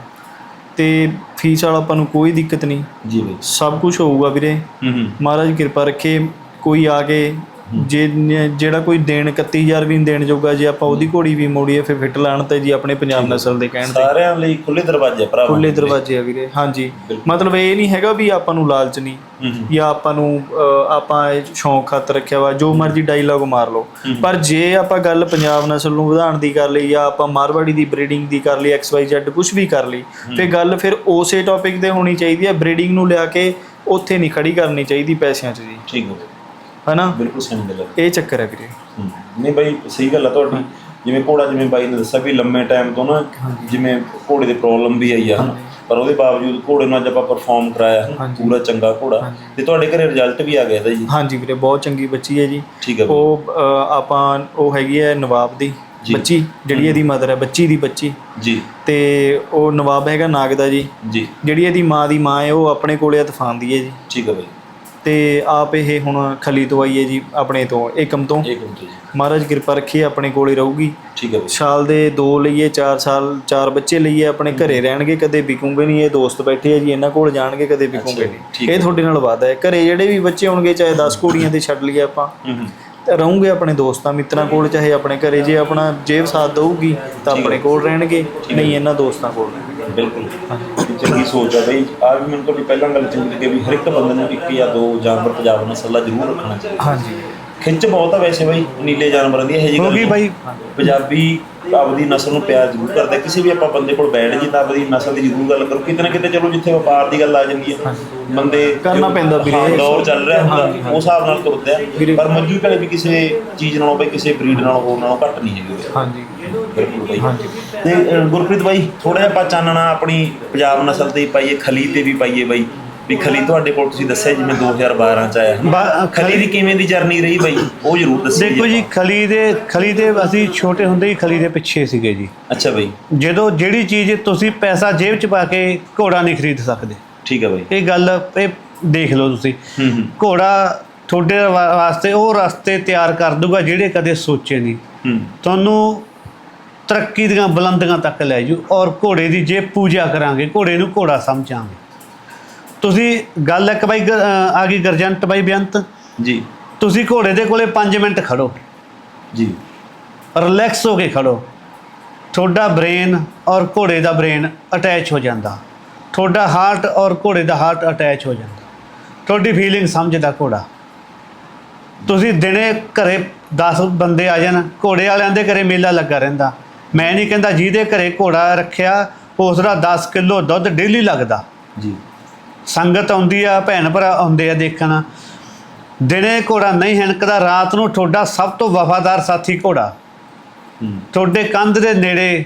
ਤੇ ਫੀਸ ਵਾਲਾ ਆਪਾਂ ਨੂੰ ਕੋਈ ਦਿੱਕਤ ਨਹੀਂ। ਜੀ ਬਾਈ। ਸਭ ਕੁਝ ਹੋਊਗਾ ਵੀਰੇ। ਹੂੰ ਹੂੰ। ਮਹਾਰਾਜ ਕਿਰਪਾ ਰੱਖੇ ਕੋਈ ਆ ਕੇ ਜੇ ਜਿਹੜਾ ਕੋਈ ਦੇਣ 31000 ਵੀ ਦੇਣ ਜੋਗਾ ਜੇ ਆਪਾਂ ਉਹਦੀ ਘੋੜੀ ਵੀ ਮੋੜੀਏ ਫਿਰ ਫਿੱਟ ਲਾਣ ਤੇ ਜੀ ਆਪਣੇ ਪੰਜਾਬ ਨਸਲ ਦੇ ਕਹਿਣ ਤੇ। ਸਾਰਿਆਂ ਲਈ ਖੁੱਲੇ ਦਰਵਾਜ਼ੇ ਭਰਾ ਖੁੱਲੇ ਦਰਵਾਜ਼ੇ ਆ ਵੀਰੇ ਹਾਂਜੀ। ਮਤਲਬ ਇਹ ਨਹੀਂ ਹੈਗਾ ਵੀ ਆਪਾਂ ਨੂੰ ਲਾਲਚ ਨਹੀਂ ਜਾਂ ਆਪਾਂ ਨੂੰ ਆਪਾਂ ਇਹ ਸ਼ੌਂਕ ਖਾਤਰ ਰੱਖਿਆ ਵਾ ਜੋ ਮਰਜ਼ੀ ਡਾਇਲੌਗ ਮਾਰ ਲਓ। ਪਰ ਜੇ ਆਪਾਂ ਗੱਲ ਪੰਜਾਬ ਨਸਲ ਨੂੰ ਵਧਾਉਣ ਦੀ ਕਰ ਲਈ ਜਾਂ ਆਪਾਂ ਮਾਰਵਾੜੀ ਦੀ ਬਰੀਡਿੰਗ ਦੀ ਕਰ ਲਈ ਐਕਸ ਵਾਈ ਜ਼ੈਡ ਕੁਝ ਵੀ ਕਰ ਲਈ ਤੇ ਗੱਲ ਫਿਰ ਉਸੇ ਟੌਪਿਕ ਤੇ ਹੋਣੀ ਚਾਹੀਦੀ ਹੈ ਬਰੀਡਿੰਗ ਨੂੰ ਲਿਆ ਕੇ ਉੱਥੇ ਨਹੀਂ ਖੜੀ ਕਰਨੀ ਚਾਹੀਦੀ ਪੈਸਿਆਂ 'ਚ ਜੀ। ਠੀਕ ਹੈ। ਹਨਾ? ਬਿਲਕੁਲ ਸਹੀ ਗੱਲ ਹੈ। ਇਹ ਚੱਕਰ ਹੈ ਵੀਰੇ। ਹਮ, ਨਹੀਂ ਬਾਈ ਸਹੀ ਗੱਲ ਆ ਤੁਹਾਡੀ। ਜਿਵੇਂ ਘੋੜਾ ਜਿਵੇਂ ਬਾਈ ਨੇ ਦੱਸਿਆ ਵੀ ਲੰਮੇ ਟਾਈਮ ਤੋਂ ਨਾ ਜਿਵੇਂ ਘੋੜੇ ਦੀ ਪ੍ਰੋਬਲਮ ਵੀ ਆਈ ਆ ਹਨਾ? ਪਰ ਉਹਦੇ ਬਾਵਜੂਦ ਘੋੜੇ ਨੂੰ ਅੱਜ ਆਪਾਂ ਪਰਫਾਰਮ ਕਰਾਇਆ ਹਨਾ, ਪੂਰਾ ਚੰਗਾ ਘੋੜਾ। ਤੇ ਤੁਹਾਡੇ ਘਰੇ ਰਿਜ਼ਲਟ ਵੀ ਆ ਗਿਆ ਇਹਦਾ ਜੀ। ਹਾਂਜੀ ਵੀਰੇ ਬਹੁਤ ਚੰਗੀ ਬੱਚੀ ਹੈ ਜੀ। ਠੀਕ ਹੈ ਉਹ ਅ, ਆਪਾਂ ਉਹ ਹੈਗੀ ਹੈ ਨਵਾਬ ਦੀ ਜੀ। ਬੱਚੀ ਜਿਹੜੀ ਇਹਦੀ ਮਦਰ ਹੈ ਬੱਚੀ ਦੀ ਬੱਚੀ। ਜੀ। ਤੇ ਉਹ ਨਵਾਬ ਹੈਗਾ ਨਾਗ ਦਾ ਜੀ। ਜੀ। ਜਿਹੜੀ ਇਹਦੀ ਮਾਂ ਦੀ ਮਾਂ ਹੈ ਉਹ ਆਪਣੇ ਕੋਲੇ ਤੂਫਾਨ ਦੀ ਹੈ ਜੀ। ਠੀਕ ਹੈ ਬਾਈ। ਤੇ ਆਪ ਇਹ ਹੁਣ ਖਲੀ ਤੋਂ ਆਈ ਹੈ ਜੀ ਆਪਣੇ ਤੋਂ ਏਕਮ ਤੋਂ। ਇੱਕ ਮਿੰਟ ਜੀ। ਮਹਾਰਾਜ ਕਿਰਪਾ ਰੱਖੀ ਆਪਣੇ ਕੋਲੇ ਰਹੂਗੀ। ਠੀਕ ਹੈ ਬਾਈ। ਸਾਲ ਦੇ ਦੋ ਲਈਏ 4 ਸਾਲ ਚਾਰ ਬੱਚੇ ਲਈਏ ਆਪਣੇ ਘਰੇ ਰਹਿਣਗੇ ਕਦੇ ਵਿਕੂਗੇ ਨਹੀਂ ਇਹ ਦੋਸਤ ਬੈਠੇ ਆ ਜੀ ਇਹਨਾਂ ਕੋਲ ਜਾਣਗੇ ਕਦੇ ਵਿਕੂਗੇ ਠੀਕ ਨਹੀਂ ਇਹ ਤੁਹਾਡੇ ਨਾਲ ਵਾਦਾ ਹੈ। ਘਰੇ ਜਿਹੜੇ ਵੀ ਬੱਚੇ ਹੋਣਗੇ ਚਾਹੇ 10 ਕੁੜੀਆਂ ਤੇ ਛੱਡ ਲਈਏ ਆਪਾਂ ਹੂੰ ਹੂੰ। ਤੇ ਰਹੂਗੇ ਆਪਣੇ ਦੋਸਤਾਂ ਮਿੱਤਰਾਂ ਕੋਲ ਚਾਹੇ ਆਪਣੇ ਘਰੇ ਜੇ ਆਪਣਾ ਜੇਬ ਸਾਥ ਦਊਗੀ ਤਾਂ ਆਪਣੇ ਕੋਲ ਰਹਿਣਗੇ ਨਹੀਂ ਇਹਨਾਂ ਦੋਸਤਾਂ ਕੋਲ। ਰਹਿਣਗੇ ਬਿਲਕੁਲ ਚੰਗੀ ਸੋਚ ਆ ਬਈ ਆ ਵੀ ਮੈਨੂੰ ਤੁਹਾਡੀ ਪਹਿਲਾਂ ਗੱਲ ਚੰਗੀ ਲੱਗੀ ਵੀ ਹਰ ਇੱਕ ਬੰਦੇ ਨੂੰ ਇੱਕ ਜਾਂ ਦੋ ਜਾਨਵਰ ਪੰਜਾਬ ਨਸਲ ਦਾ ਜ਼ਰੂਰ ਰੱਖਣਾ ਚਾਹੀਦਾ। ਹਾਂਜੀ। ਖਿੱਚ ਬਹੁਤ ਆ ਵੈਸੇ ਬਈ ਨੀਲੇ ਜਾਨਵਰਾਂ ਦੀ ਇਹ ਜੀ ਕਿਉਂਕਿ ਬਾਈ ਪੰਜਾਬੀ ਆਪਦੀ ਨਸਲ ਨੂੰ ਪਿਆਰ ਜ਼ਰੂਰ ਕਰਦੇ। ਕਿਸੇ ਵੀ ਆਪਾਂ ਬੰਦੇ ਕੋਲ ਬੈਠ ਜੀ ਤਾਂ ਆਪਦੀ ਨਸਲ ਦੀ ਜ਼ਰੂਰ ਗੱਲ ਕਰੋ। ਕਿਤੇ ਨਾ ਕਿਤੇ ਚਲੋ ਜਿੱਥੇ ਵਪਾਰ ਦੀ ਗੱਲ ਆ ਜਾਂਦੀ ਹੈ ਬੰਦੇ ਕਰਨਾ ਪੈਂਦਾ ਵੀਰੇ। ਹਾਂ, ਦੌਰ ਚੱਲ ਰਿਹਾ ਹੁੰਦਾ ਉਸ ਹਿਸਾਬ ਨਾਲ ਤੁਰਦੇ। ਆ ਪਰ ਮੱਝੂ ਘਰੇ ਵੀ ਕਿਸੇ ਚੀਜ਼ ਨਾਲੋਂ ਬਈ ਕਿਸੇ ਬਰੀਡ ਨਾਲੋਂ ਹੋਰ ਨਾਲੋਂ ਘੱਟ ਨਹੀਂ ਹੈਗੇ ਹਾਂਜੀ। ਬਿਲਕੁਲ ਬਾਈ ਤੇ ਅ, ਗੁਰਪ੍ਰੀਤ ਬਾਈ ਥੋੜਾ ਜਿਹਾ ਆਪਾਂ ਚਾਨਣਾ ਆਪਣੀ ਪੰਜਾਬ ਨਸਲ ਤੇ ਹੀ ਪਾਈਏ ਖਲੀ ਤੇ ਵੀ ਪਾਈਏ ਬਾਈ। ਵੀ ਖਲੀ ਤੁਹਾਡੇ ਕੋਲ ਤੁਸੀਂ ਦੱਸਿਆ ਜਿਵੇਂ 2012 ਚ ਆਇਆ ਬਾ- ਖਲੀ ਦੀ ਕਿਵੇਂ ਦੀ ਜਰਨੀ ਰਹੀ ਬਾਈ? ਉਹ ਜ਼ਰੂਰ ਦੱਸਿਓ ਦੇਖੋ ਜੀ ਖਲੀ ਦੇ ਖਲੀ ਦੇ ਅਸੀਂ ਛੋਟੇ ਹੁੰਦੇ ਹੀ ਖਲੀ ਦੇ ਪਿੱਛੇ ਸੀਗੇ ਜੀ। ਅੱਛਾ ਬਾਈ। ਜਦੋਂ ਜਿਹੜੀ ਚੀਜ਼ ਤੁਸੀਂ ਪੈਸਾ ਜੇਬ 'ਚ ਪਾ ਕੇ ਘੋੜਾ ਨਹੀਂ ਖਰੀਦ ਸਕਦੇ। ਠੀਕ ਹੈ ਬਾਈ। ਇਹ ਗੱਲ ਇਹ ਦੇਖ ਲਓ ਤੁਸੀਂ। ਹੂੰ ਹੂੰ। ਘੋੜਾ ਤੁਹਾਡੇ ਵਾ- ਵਾਸਤੇ ਉਹ ਰਸਤੇ ਤਿਆਰ ਕਰ ਦੂਗਾ ਜਿਹੜੇ ਕਦੇ ਸੋਚੇ ਨਹੀਂ। ਹੂੰ। ਤੁਹਾਨੂੰ ਤਰੱਕੀ ਦੀਆਂ ਬੁਲੰਦੀਆਂ ਤੱਕ ਲੈ ਜੂ ਔਰ ਘੋੜੇ ਦੀ ਜੇ ਪੂਜਾ ਕਰਾਂਗੇ ਘੋੜੇ ਨੂੰ ਘੋੜਾ ਸਮਝਾਂਗੇ। ਤੁਸੀਂ ਗੱਲ ਇੱਕ ਬਾਈ ਆ ਗਈ ਗਰਜੰਟ ਬਾਈ ਬੇਅੰਤ? ਜੀ। ਤੁਸੀਂ ਘੋੜੇ ਦੇ ਕੋਲੇ 5 ਮਿੰਟ ਖੜੋ। ਜੀ। ਰਿਲੈਕਸ ਹੋ ਕੇ ਖੜੋ। ਤੁਹਾਡਾ ਬ੍ਰੇਨ ਔਰ ਘੋੜੇ ਦਾ ਬ੍ਰੇਨ ਅਟੈਚ ਹੋ ਜਾਂਦਾ। ਤੁਹਾਡਾ ਹਾਰਟ ਔਰ ਘੋੜੇ ਦਾ ਹਾਰਟ ਅਟੈਚ ਹੋ ਜਾਂਦਾ। ਤੁਹਾਡੀ ਫੀਲਿੰਗ ਸਮਝਦਾ ਘੋੜਾ। ਤੁਸੀਂ ਦਿਨੇ ਘਰੇ 10 ਬੰਦੇ ਆ ਜਾਣ ਘੋੜੇ ਵਾਲਿਆਂ ਦੇ ਘਰੇ ਮੇਲਾ ਲੱਗਾ ਰਹਿੰਦਾ। ਮੈਂ ਨਹੀਂ ਕਹਿੰਦਾ ਜਿਹਦੇ ਘਰੇ ਘੋੜਾ ਰੱਖਿਆ ਉਸ ਦਾ 10 ਕਿਲੋ ਦੁੱਧ ਡੇਲੀ ਲੱਗਦਾ। ਜੀ। ਸੰਗਤ ਆਉਂਦੀ ਆ ਭੈਣ ਭਰਾ ਆਉਂਦੇ ਆ ਦੇਖਣ। ਦਿਨੇ ਘੋੜਾ ਨਹੀਂ ਹਣਕਦਾ ਰਾਤ ਨੂੰ ਤੁਹਾਡਾ ਸਭ ਤੋਂ ਵਫਾਦਾਰ ਸਾਥੀ ਘੋੜਾ। ਤੁਹਾਡੇ ਕੰਧ ਦੇ ਨੇੜੇ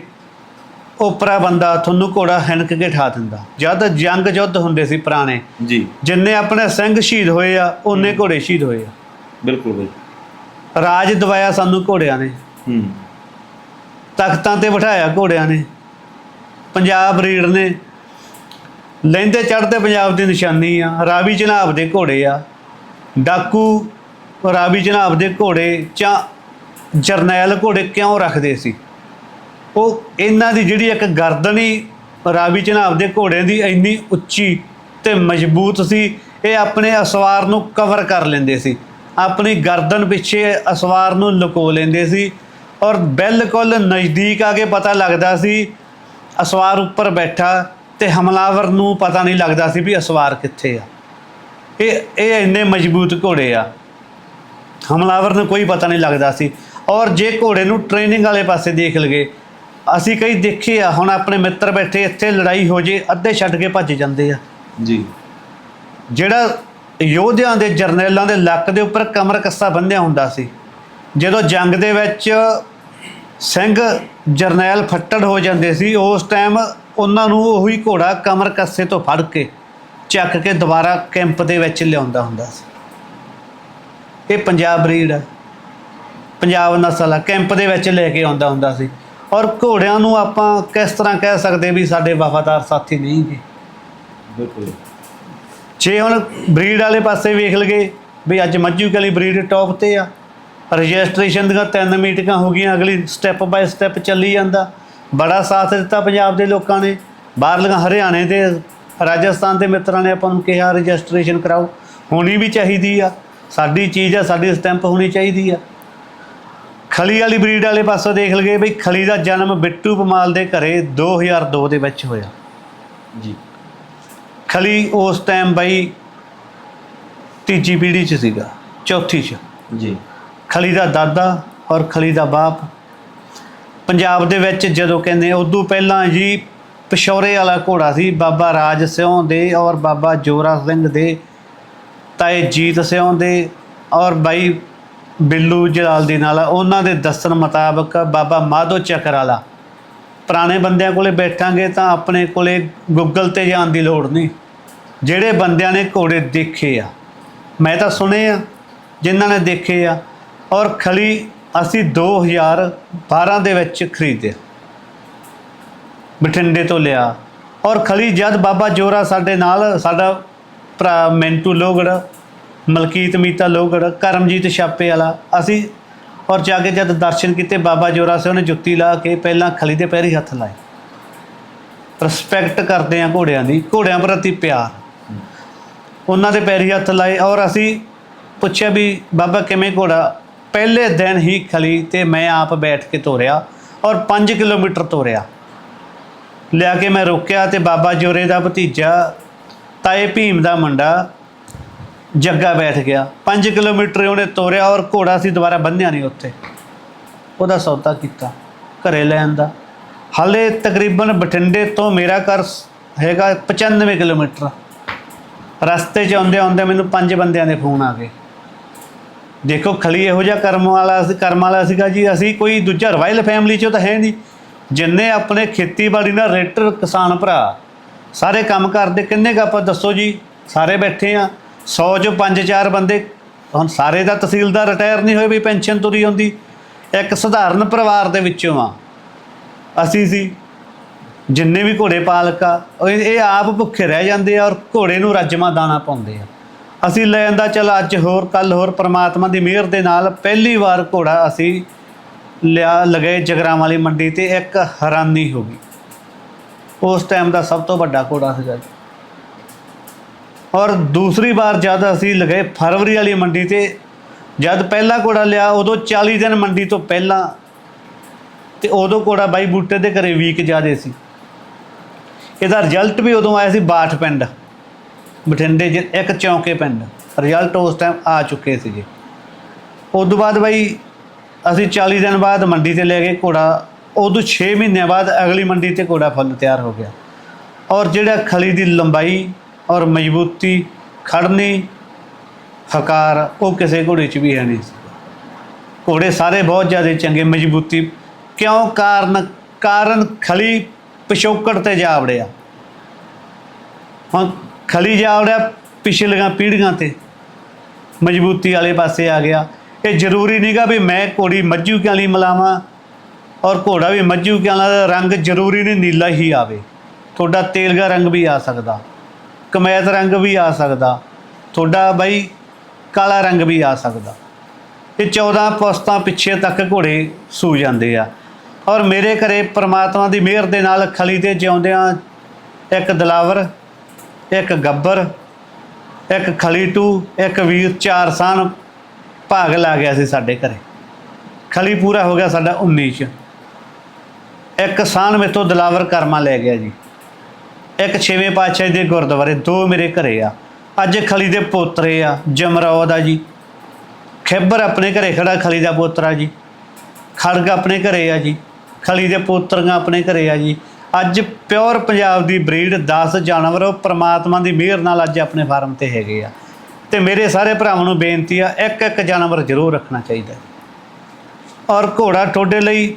ਓਪਰਾ ਬੰਦਾ ਤੁਹਾਨੂੰ ਘੋੜਾ ਹਣਕ ਕੇ ਠਾ ਦਿੰਦਾ। ਜਦ ਜੰਗ ਯੁੱਧ ਹੁੰਦੇ ਸੀ ਪੁਰਾਣੇ ਜੀ। ਜਿੰਨੇ ਆਪਣੇ ਸਿੰਘ ਸ਼ਹੀਦ ਹੋਏ ਆ ਉਹਨੇ ਘੋੜੇ ਸ਼ਹੀਦ ਹੋਏ ਆ। ਬਿਲਕੁਲ ਬਾਈ। ਰਾਜ ਦਵਾਇਆ ਸਾਨੂੰ ਘੋੜਿਆਂ ਨੇ। ਹੂੰ। ਤਖਤਾਂ ਤੇ ਬਿਠਾਇਆ ਘੋੜਿਆਂ ਨੇ। ਪੰਜਾਬ ਰੀੜ ਨੇ। ਲੈਂਦੇ ਚੜ੍ਹਦੇ ਪੰਜਾਬ ਦੀ ਨਿਸ਼ਾਨੀ ਆ। ਰਾਵੀ ਜਨਾਬ ਦੇ ਘੋੜੇ ਆ। ਡਾਕੂ ਰਾਵੀ ਜਨਾਬ ਦੇ ਘੋੜੇ ਜਾਂ ਜਰਨੈਲ ਘੋੜੇ ਕਿਉਂ ਰੱਖਦੇ ਸੀ? ਉਹ ਇਹਨਾਂ ਦੀ ਜਿਹੜੀ ਇੱਕ ਗਰਦਨ ਹੀ ਰਾਵੀ ਜਨਾਬ ਦੇ ਘੋੜੇ ਦੀ ਇੰਨੀ ਉੱਚੀ ਤੇ ਮਜ਼ਬੂਤ ਸੀ, ਇਹ ਆਪਣੇ ਅਸਵਾਰ ਨੂੰ ਕਵਰ ਕਰ ਲੈਂਦੇ ਸੀ। ਆਪਣੀ ਗਰਦਨ ਪਿੱਛੇ ਅਸਵਾਰ ਨੂੰ ਲੁਕੋ ਲੈਂਦੇ ਸੀ। ਔਰ ਬਿਲਕੁਲ ਨਜ਼ਦੀਕ ਆ ਕੇ ਪਤਾ ਲੱਗਦਾ ਸੀ ਅਸਵਾਰ ਉੱਪਰ ਬੈਠਾ ਤੇ ਹਮਲਾਵਰ ਨੂੰ ਪਤਾ ਨਹੀਂ ਲੱਗਦਾ ਸੀ ਵੀ ਅਸਵਾਰ ਕਿੱਥੇ ਆ। ਇਹ ਇਹ ਇੰਨੇ ਮਜ਼ਬੂਤ ਘੋੜੇ ਆ। ਹਮਲਾਵਰ ਨੂੰ ਕੋਈ ਪਤਾ ਨਹੀਂ ਲੱਗਦਾ ਸੀ। ਔਰ ਜੇ ਘੋੜੇ ਨੂੰ ਟ੍ਰੇਨਿੰਗ ਵਾਲੇ ਪਾਸੇ ਦੇਖ ਲਗੇ ਅਸੀਂ ਕਈ ਦੇਖੇ ਆ ਹੁਣ ਆਪਣੇ ਮਿੱਤਰ ਬੈਠੇ ਇੱਥੇ ਲੜਾਈ ਹੋ ਜੇ ਅੱਧੇ ਛੱਡ ਕੇ ਭੱਜ ਜਾਂਦੇ ਆ। ਜੀ। ਜਿਹੜਾ ਯੋਧਿਆਂ ਦੇ ਜਰਨੈਲਾਂ ਦੇ ਲੱਕ ਦੇ ਉੱਪਰ ਕਮਰ ਕੱਸਾ ਬੰਨਿਆ ਹੁੰਦਾ ਸੀ ਜਦੋਂ ਜੰਗ ਦੇ ਵਿੱਚ ਸਿੰਘ ਜਰਨੈਲ ਫੱਟੜ ਹੋ ਜਾਂਦੇ ਸੀ ਉਸ ਟਾਈਮ ਉਹਨਾਂ ਨੂੰ ਉਹੀ ਘੋੜਾ ਕਮਰ ਕੱਸੇ ਤੋਂ ਫੜ ਕੇ ਚੱਕ ਕੇ ਦੁਬਾਰਾ ਕੈਂਪ ਦੇ ਵਿੱਚ ਲਿਆਉਂਦਾ ਹੁੰਦਾ ਸੀ। ਇਹ ਪੰਜਾਬ ਬਰੀਡ ਹੈ। ਪੰਜਾਬ ਨਸਲ ਆ ਕੈਂਪ ਦੇ ਵਿੱਚ ਲੈ ਕੇ ਆਉਂਦਾ ਹੁੰਦਾ ਸੀ। ਔਰ ਘੋੜਿਆਂ ਨੂੰ ਆਪਾਂ ਕਿਸ ਤਰ੍ਹਾਂ ਕਹਿ ਸਕਦੇ ਵੀ ਸਾਡੇ ਵਫਾਦਾਰ ਸਾਥੀ ਨਹੀਂ ਬਿਲਕੁਲ ਜੇ। ਹੁਣ ਬਰੀਡ ਵਾਲੇ ਪਾਸੇ ਵੇਖ ਲਗੇ ਵੀ ਅੱਜ ਮੱਝੂ ਕਲੀ ਬਰੀਡ ਟੌਪ ਤੇ ਆ। ਰਜਿਸਟ੍ਰੇਸ਼ਨ ਦੀਆਂ ਤਿੰਨ ਮੀਟਿੰਗਾਂ ਹੋ ਗਈਆਂ ਅਗਲੀ ਸਟੈਪ ਬਾਏ ਸਟੈਪ ਚੱਲੀ ਜਾਂਦਾ। ਬੜਾ ਸਾਥ ਦਿੱਤਾ ਪੰਜਾਬ ਦੇ ਲੋਕਾਂ ਨੇ। ਬਾਹਰਲੀਆਂ ਹਰਿਆਣੇ ਦੇ ਰਾਜਸਥਾਨ ਦੇ ਮਿੱਤਰਾਂ ਨੇ ਆਪਾਂ ਨੂੰ ਕਿਹਾ ਰਜਿਸਟ੍ਰੇਸ਼ਨ ਕਰਾਓ। ਹੋਣੀ ਵੀ ਚਾਹੀਦੀ ਆ। ਸਾਡੀ ਚੀਜ਼ ਆ ਸਾਡੀ ਸਟੈਂਪ ਹੋਣੀ ਚਾਹੀਦੀ ਆ। ਖਲੀ ਵਾਲੀ ਬਰੀਡ ਵਾਲੇ ਪਾਸੋਂ ਦੇਖ ਲਗੇ ਵੀ ਖਲੀ ਦਾ ਜਨਮ ਬਿੱਟੂ ਪਮਾਲ ਦੇ ਘਰੇ 2002 ਦੇ ਵਿੱਚ ਹੋਇਆ। ਜੀ। ਖਲੀ ਉਸ ਟਾਈਮ ਬਾਈ ਤੀਜੀ ਪੀੜ੍ਹੀ 'ਚ ਸੀਗਾ ਚੌਥੀ 'ਚ। ਜੀ। ਖਲੀ ਦਾ ਦਾਦਾ ਔਰ ਖਲੀ ਦਾ ਬਾਪ। ਪੰਜਾਬ ਦੇ ਵਿੱਚ ਜਦੋਂ ਕਹਿੰਦੇ ਉਦੋਂ ਪਹਿਲਾਂ ਜੀ ਪਿਸ਼ੌਰੇ ਵਾਲਾ ਘੋੜਾ ਸੀ, ਬਾਬਾ ਰਾਜ ਸਿਉਂ ਦੇ ਔਰ ਬਾਬਾ ਜੋਰਾ ਸਿੰਘ ਦੇ ਤਾਏ ਜੀਤ ਸਿਉਂ ਦੇ ਔਰ ਬਾਈ ਬਿੱਲੂ ਜਲਾਲ ਦੀ ਨਾਲ ਉਹਨਾਂ ਦੇ ਦੱਸਣ ਮੁਤਾਬਕ ਬਾਬਾ ਮਾਧੋ ਚੱਕਰ ਵਾਲਾ। ਪੁਰਾਣੇ ਬੰਦਿਆਂ ਕੋਲੇ ਬੈਠਾਂਗੇ ਤਾਂ ਆਪਣੇ ਕੋਲੇ ਗੂਗਲ ਤੇ ਜਾਣ ਦੀ ਲੋੜ ਨਹੀਂ। ਜਿਹੜੇ ਬੰਦਿਆਂ ਨੇ ਘੋੜੇ ਦੇਖੇ ਆ, ਮੈਂ ਤਾਂ ਸੁਣੇ ਆ, ਜਿਨ੍ਹਾਂ ਨੇ ਦੇਖੇ ਆ ਔਰ ਖਲੀ ਅਸੀਂ 2012 ਦੇ ਵਿੱਚ ਖਰੀਦਿਆ। ਬਠਿੰਡੇ ਤੋਂ ਲਿਆ। ਔਰ ਖਲੀ ਜਦ ਬਾਬਾ ਜੋਰਾ ਸਾਡੇ ਨਾਲ, ਸਾਡਾ ਭਰਾ ਮੈਂਟੂ ਲੋਗੜ, ਮਲਕੀਤ ਮੀਤਾ ਲੋਗੜ, ਕਰਮਜੀਤ ਛਾਪੇ ਵਾਲਾ, ਅਸੀਂ ਔਰ ਜਾ ਕੇ ਜਦ ਦਰਸ਼ਨ ਕੀਤੇ, ਬਾਬਾ ਜੋਰਾ ਸੇ ਨੇ ਜੁੱਤੀ ਲਾ ਕੇ ਪਹਿਲਾਂ ਖਲੀ ਦੇ ਪੈਰੀ ਹੱਥ ਲਾਏ। ਰਿਸਪੈਕਟ ਕਰਦੇ ਆ ਘੋੜਿਆਂ ਦੀ, ਘੋੜਿਆਂ ਪ੍ਰਤੀ ਪਿਆਰ। ਉਹਨਾਂ ਦੇ ਪੈਰੀ ਹੱਥ ਲਾਏ ਔਰ ਅਸੀਂ ਪੁੱਛਿਆ ਵੀ, ਬਾਬਾ, ਕਿਵੇਂ ਘੋੜਾ? ਪਹਿਲੇ ਦਿਨ ਹੀ ਖਲੀ ਤੇ ਮੈਂ ਆਪ ਬੈਠ ਕੇ ਤੋਰਿਆ ਔਰ 5 ਕਿਲੋਮੀਟਰ ਤੋਰਿਆ। ਲਿਆ ਕੇ ਮੈਂ ਰੋਕਿਆ ਤੇ ਬਾਬਾ ਜੋਰੇ ਦਾ ਭਤੀਜਾ, ਤਾਏ ਭੀਮ ਦਾ ਮੁੰਡਾ ਜੱਗਾ ਬੈਠ ਗਿਆ। 5 ਕਿਲੋਮੀਟਰ ਉਹਨੇ ਤੋਰਿਆ ਔਰ ਘੋੜਾ ਸੀ, ਦੁਬਾਰਾ ਬੰਨਿਆ ਨਹੀਂ ਉੱਥੇ। ਉਹਦਾ ਸੌਦਾ ਕੀਤਾ ਘਰੇ ਲੈਣ ਦਾ। ਹਾਲੇ ਤਕਰੀਬਨ ਬਠਿੰਡੇ ਤੋਂ ਮੇਰਾ ਘਰ ਹੈਗਾ 95 ਕਿਲੋਮੀਟਰ। ਰਸਤੇ 'ਚ ਆਉਂਦੇ ਆਉਂਦੇ ਮੈਨੂੰ ਪੰਜ ਬੰਦਿਆਂ ਦੇ ਫੋਨ ਆ ਗਏ। ਦੇਖੋ ਖਲੀ ਇਹੋ ਜਿਹਾ ਕਰਮ ਵਾਲਾ ਕਰਮ ਵਾਲਾ ਸੀਗਾ ਜੀ, ਅਸੀਂ ਕੋਈ ਦੂਜਾ ਰਵਾਇਲ ਫੈਮਿਲੀ 'ਚੋਂ ਤਾਂ ਹੈ ਨਹੀਂ। ਜਿੰਨੇ ਆਪਣੇ ਖੇਤੀਬਾੜੀ ਨਾਲ ਰੇਟਰ ਕਿਸਾਨ ਭਰਾ, ਸਾਰੇ ਕੰਮ ਕਰਦੇ, ਕਿੰਨੇ ਕੁ ਆਪਾਂ ਦੱਸੋ ਜੀ, ਸਾਰੇ ਬੈਠੇ ਆ 100 ਚੋਂ 5-4 ਬੰਦੇ, ਹੁਣ ਸਾਰੇ ਦਾ ਤਹਿਸੀਲਦਾਰ ਰਿਟਾਇਰ ਨਹੀਂ ਹੋਏ ਵੀ ਪੈਨਸ਼ਨ ਤੁਰੀ ਆਉਂਦੀ। ਇੱਕ ਸਧਾਰਨ ਪਰਿਵਾਰ ਦੇ ਵਿੱਚੋਂ ਆ, ਅਸੀਂ ਸੀ, ਜਿੰਨੇ ਵੀ ਘੋੜੇ ਪਾਲਕ ਆ ਇਹ ਇਹ ਆਪ ਭੁੱਖੇ ਰਹਿ ਜਾਂਦੇ ਆ ਔਰ ਘੋੜੇ ਨੂੰ ਰੱਜਮਾ ਦਾਣਾ ਪਾਉਂਦੇ ਆ। ਅਸੀਂ ਲੈ ਜਾਂਦਾ ਚਲ ਅੱਜ ਹੋਰ ਕੱਲ ਹੋਰ ਪ੍ਰਮਾਤਮਾ ਦੀ ਮਿਹਰ ਦੇ ਨਾਲ ਪਹਿਲੀ ਵਾਰ ਘੋੜਾ ਅਸੀਂ ਲਿਆ, ਲਗਾਏ ਜਗਰਾਂ ਵਾਲੀ ਮੰਡੀ ਤੇ, ਇੱਕ ਹੈਰਾਨੀ ਹੋ ਗਈ। ਉਸ ਟਾਈਮ ਦਾ ਸਭ ਤੋਂ ਵੱਡਾ ਘੋੜਾ ਸੀਗਾ ਜੀ। ਔਰ ਦੂਸਰੀ ਵਾਰ ਜਦ ਅਸੀਂ ਲਗਾਏ ਫਰਵਰੀ ਵਾਲੀ ਮੰਡੀ ਤੇ, ਜਦ ਪਹਿਲਾ ਘੋੜਾ ਲਿਆ, ਉਦੋਂ 40 ਦਿਨ ਮੰਡੀ ਤੋਂ ਪਹਿਲਾਂ ਤੇ ਉਦੋਂ ਘੋੜਾ ਬਾਈ ਬੂਟੇ ਦੇ ਘਰੇ ਵੀਕ ਜਾਦੇ ਸੀ। ਇਹਦਾ ਰਿਜ਼ਲਟ ਵੀ ਉਦੋਂ ਆਇਆ ਸੀ ਬਾਠ ਪਿੰਡ। ਬਠਿੰਡੇ ਚ ਇੱਕ ਚੌਂਕੇ ਪਿੰਡ, ਰਿਜ਼ਲਟ ਉਸ ਟਾਈਮ ਆ ਚੁੱਕੇ ਸੀਗੇ। ਉਸ ਤੋਂ ਬਾਅਦ ਬਾਈ ਅਸੀਂ 40 ਦਿਨ ਬਾਅਦ ਮੰਡੀ ਤੇ ਲੈ ਗਏ ਘੋੜਾ ਉਦੋਂ 6 ਮਹੀਨਿਆਂ ਬਾਅਦ ਅਗਲੀ ਮੰਡੀ ਤੇ ਘੋੜਾ ਫੁੱਲ ਤਿਆਰ ਹੋ ਗਿਆ। ਔਰ ਜਿਹੜਾ ਖਲੀ ਦੀ ਲੰਬਾਈ ਔਰ ਮਜ਼ਬੂਤੀ ਖੜਨੀ ਹਕਾਰ, ਉਹ ਕਿਸੇ ਘੋੜੇ 'ਚ ਵੀ ਹੈ ਨਹੀਂ ਸੀ। ਘੋੜੇ ਸਾਰੇ ਬਹੁਤ ਜ਼ਿਆਦਾ ਚੰਗੇ, ਮਜ਼ਬੂਤੀ, ਕਿਉਂ? ਕਾਰਨ ਕਾਰਨ ਖਲੀ ਪਿਛੋਕੜ ਤੇ ਜਾ ਵੜਿਆ। ਹੁਣ ਖਲੀ ਜਾ ਵੜਿਆ ਪਿਛਲੀਆਂ ਪੀੜ੍ਹੀਆਂ ਤੇ। ਮਜ਼ਬੂਤੀ ਵਾਲੇ ਪਾਸੇ ਆ ਗਿਆ। ਇਹ ਜ਼ਰੂਰੀ ਨਹੀਂਗਾ ਵੀ ਮੈਂ ਘੋੜੀ ਮੱਝੂ ਕਿਆਂ ਲਈ ਮਲਾਵਾਂ ਔਰ ਘੋੜਾ ਵੀ ਮੱਝੂ ਕਿਆਂ ਦਾ ਰੰਗ ਜ਼ਰੂਰੀ ਨਹੀਂ ਨੀਲਾ ਹੀ ਆਵੇ। ਤੁਹਾਡਾ ਤੇਲਗਾ ਰੰਗ ਵੀ ਆ ਸਕਦਾ। ਕਮੈਤ ਰੰਗ ਵੀ ਆ ਸਕਦਾ। ਤੁਹਾਡਾ ਬਾਈ ਕਾਲਾ ਰੰਗ ਵੀ ਆ ਸਕਦਾ। ਇਹ 14 ਪੁਸਤਾਂ ਪਿੱਛੇ ਤੱਕ ਘੋੜੇ ਸੂ ਜਾਂਦੇ ਆ। ਔਰ ਮੇਰੇ ਘਰੇ ਪ੍ਰਮਾਤਮਾ ਦੀ ਮਿਹਰ ਦੇ ਨਾਲ ਖਲੀ ਤੇ ਜਿਉਂਦਿਆਂ ਇੱਕ ਦਲਾਵਰ ਇੱਕ ਗੱਬਰ, ਇੱਕ ਖਲੀ ਟੂ ਇੱਕ ਵੀਰ ਚਾਰ ਸਾਨ ਭਾਗ ਲਾ ਗਿਆ ਸੀ ਸਾਡੇ ਘਰੇ। ਖਲੀ ਪੂਰਾ ਹੋ ਗਿਆ ਸਾਡਾ 19 ਚ। ਇੱਕ ਸਾਨ ਮੇਤੋਂ ਦਲਾਵਰ ਕਰਮਾ ਲੈ ਗਿਆ ਜੀ। ਇੱਕ ਛੇਵੇਂ ਪਾਤਸ਼ਾਹ ਦੇ ਗੁਰਦੁਆਰੇ ਦੋ ਮੇਰੇ ਘਰੇ ਆ। ਅੱਜ ਖਲੀ ਦੇ ਪੋਤਰੇ ਆ, ਜਮਰੌਦ ਆ ਜੀ। ਖੈਬਰ ਆਪਣੇ ਘਰੇ ਖੜਾ ਖਲੀ ਦਾ ਪੋਤਰਾ ਜੀ। ਖੜਗ ਆਪਣੇ ਘਰੇ ਆ ਜੀ। ਖਲੀ ਦੇ ਪੋਤਰੀਆਂ ਆਪਣੇ ਘਰੇ ਆ ਜੀ। ਅੱਜ ਪਿਓਰ ਪੰਜਾਬ ਦੀ ਬਰੀਡ 10 ਜਾਨਵਰ ਪ੍ਰਮਾਤਮਾ ਦੀ ਮਿਹਰ ਨਾਲ ਅੱਜ ਆਪਣੇ ਫਾਰਮ ਤੇ ਹੈਗੇ ਆ। ਤੇ ਮੇਰੇ ਸਾਰੇ ਭਰਾਵਾਂ ਨੂੰ ਬੇਨਤੀ ਆ ਇੱਕ ਇੱਕ ਜਾਨਵਰ ਜ਼ਰੂਰ ਰੱਖਣਾ ਚਾਹੀਦਾ। ਔਰ ਘੋੜਾ ਤੁਹਾਡੇ ਲਈ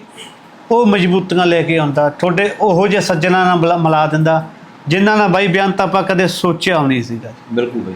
ਉਹ ਮਜ਼ਬੂਤੀਆਂ ਲੈ ਕੇ ਆਉਂਦਾ। ਤੁਹਾਡੇ ਉਹੋ ਜਿਹੇ ਸੱਜਣਾ ਨਾਲ ਮਿਲਾ- ਦਿੰਦਾ ਜਿਨ੍ਹਾਂ ਨਾਲ ਬਾਈ ਬਿਆਨ ਤਾਂ ਆਪਾਂ ਕਦੇ ਸੋਚਿਆ ਵੀ ਨਹੀਂ ਸੀਗਾ। ਬਿਲਕੁਲ ਬਈ।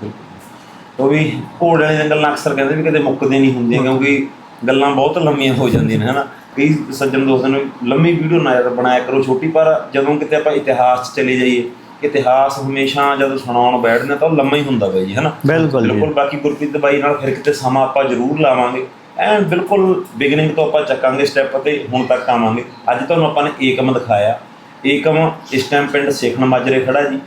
ਬਿਲਕੁਲ। ਉਹ ਵੀ ਘੋੜੇ ਵਾਲੀਆਂ ਗੱਲਾਂ ਅਕਸਰ ਕਹਿੰਦੇ ਵੀ ਕਦੇ ਮੁੱਕਦੇ ਨਹੀਂ ਹੁੰਦੀਆਂ ਕਿਉਂਕਿ ਗੱਲਾਂ ਬਹੁਤ ਲੰਮੀਆਂ ਹੋ ਜਾਂਦੀਆਂ ਨੇ ਹਨਾ? ਕਈ ਸੱਜਣ ਦੋਸਤਾਂ ਨੂੰ ਲੰਮੀ ਵੀਡੀਓ ਨਾ ਬਣਾਇਆ ਕਰੋ ਛੋਟੀ ਪਰ ਜਦੋਂ ਕਿਤੇ ਆਪਾਂ ਇਤਿਹਾਸ 'ਚ ਚਲੇ ਜਾਈਏ ਇਤਿਹਾਸ ਹਮੇਸ਼ਾ ਜਦੋਂ ਸੁਣਾਉਣ ਬੈਠਦੇ ਤਾਂ ਉਹ ਲੰਮਾ ਹੀ ਹੁੰਦਾ ਬਈ ਜੀ ਹਨਾ? ਬਿਲਕੁਲ। ਬਿਲਕੁਲ ਬਾਕੀ ਗੁਰਪ੍ਰੀਤ ਬਾਈ ਨਾਲ ਫਿਰ ਕਿਤੇ ਸਮਾਂ ਆਪਾਂ ਜ਼ਰੂਰ ਲਾਵਾਂਗੇ। ਐਨ ਬਿਲਕੁਲ ਬਿਗਨਿੰਗ ਤੋਂ ਆਪਾਂ ਚੱਕਾਂਗੇ ਸਟੈਪ ਤੇ ਹੁਣ ਤੱਕ ਆਵਾਂਗੇ। ਅੱਜ ਤੁਹਾਨੂੰ ਆਪਾਂ ਨੇ ਏਕਮ ਦਿਖਾਇਆ। ਏਕਮ ਇਸ ਟਾਈਮ ਪਿੰਡ ਸੇਖਣ ਮਾਜਰੇ ਖੜਾ ਜੀ।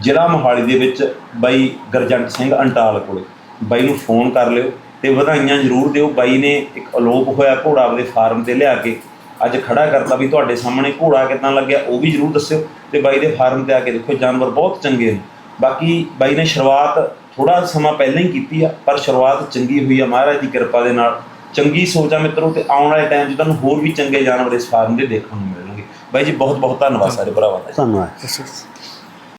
ਜ਼ਿਲ੍ਹਾ ਮੋਹਾਲੀ ਦੇ ਵਿੱਚ ਬਾਈ ਗਰਜੰਟ ਸਿੰਘ ਅੰਟਾਲ ਕੋਲੇ। ਬਾਈ ਨੂੰ ਫੋਨ ਕਰ ਲਿਓ। ਤੇ ਵਧਾਈਆਂ ਜ਼ਰੂਰ ਦਿਓ। ਬਾਈ ਨੇ ਇੱਕ ਅਲੋਪ ਹੋਇਆ ਘੋੜਾ ਆਪਦੇ ਫਾਰਮ ਤੇ ਲਿਆ ਕੇ। ਅੱਜ ਖੜਾ ਕਰਤਾ ਵੀ ਤੁਹਾਡੇ ਸਾਹਮਣੇ ਘੋੜਾ ਕਿਦਾਂ ਲੱਗਿਆ ਉਹ ਵੀ ਜ਼ਰੂਰ ਦੱਸਿਓ ਤੇ ਬਾਈ ਦੇ ਫਾਰਮ ਤੇ ਆ ਕੇ ਦੇਖੋ ਜਾਨਵਰ ਬਹੁਤ ਚੰਗੇ ਨੇ। ਬਾਕੀ ਬਾਈ ਨੇ ਸ਼ੁਰੂਆਤ ਥੋੜਾ ਸਮਾਂ ਪਹਿਲਾਂ ਹੀ ਕੀਤੀ ਆ ਪਰ ਸ਼ੁਰੂਆਤ ਚੰਗੀ ਹੋਈ ਆ ਮਹਾਰਾਜ ਦੀ ਕਿਰਪਾ ਦੇ ਨਾਲ। ਚੰਗੀ ਸੋਚ ਆ ਮਿੱਤਰੋ ਤੇ ਆਉਣ ਵਾਲੇ ਟਾਈਮ 'ਚ ਤੁਹਾਨੂੰ ਹੋਰ ਵੀ ਚੰਗੇ ਜਾਨਵਰ ਇਸ ਫਾਰਮ ਦੇ ਦੇਖਣ ਨੂੰ ਮਿਲਣਗੇ। ਬਾਈ ਜੀ ਬਹੁਤ ਬਹੁਤ ਧੰਨਵਾਦ ਸਾਰੇ ਭਰਾਵਾਂ ਦਾ ਧੰਨਵਾਦ।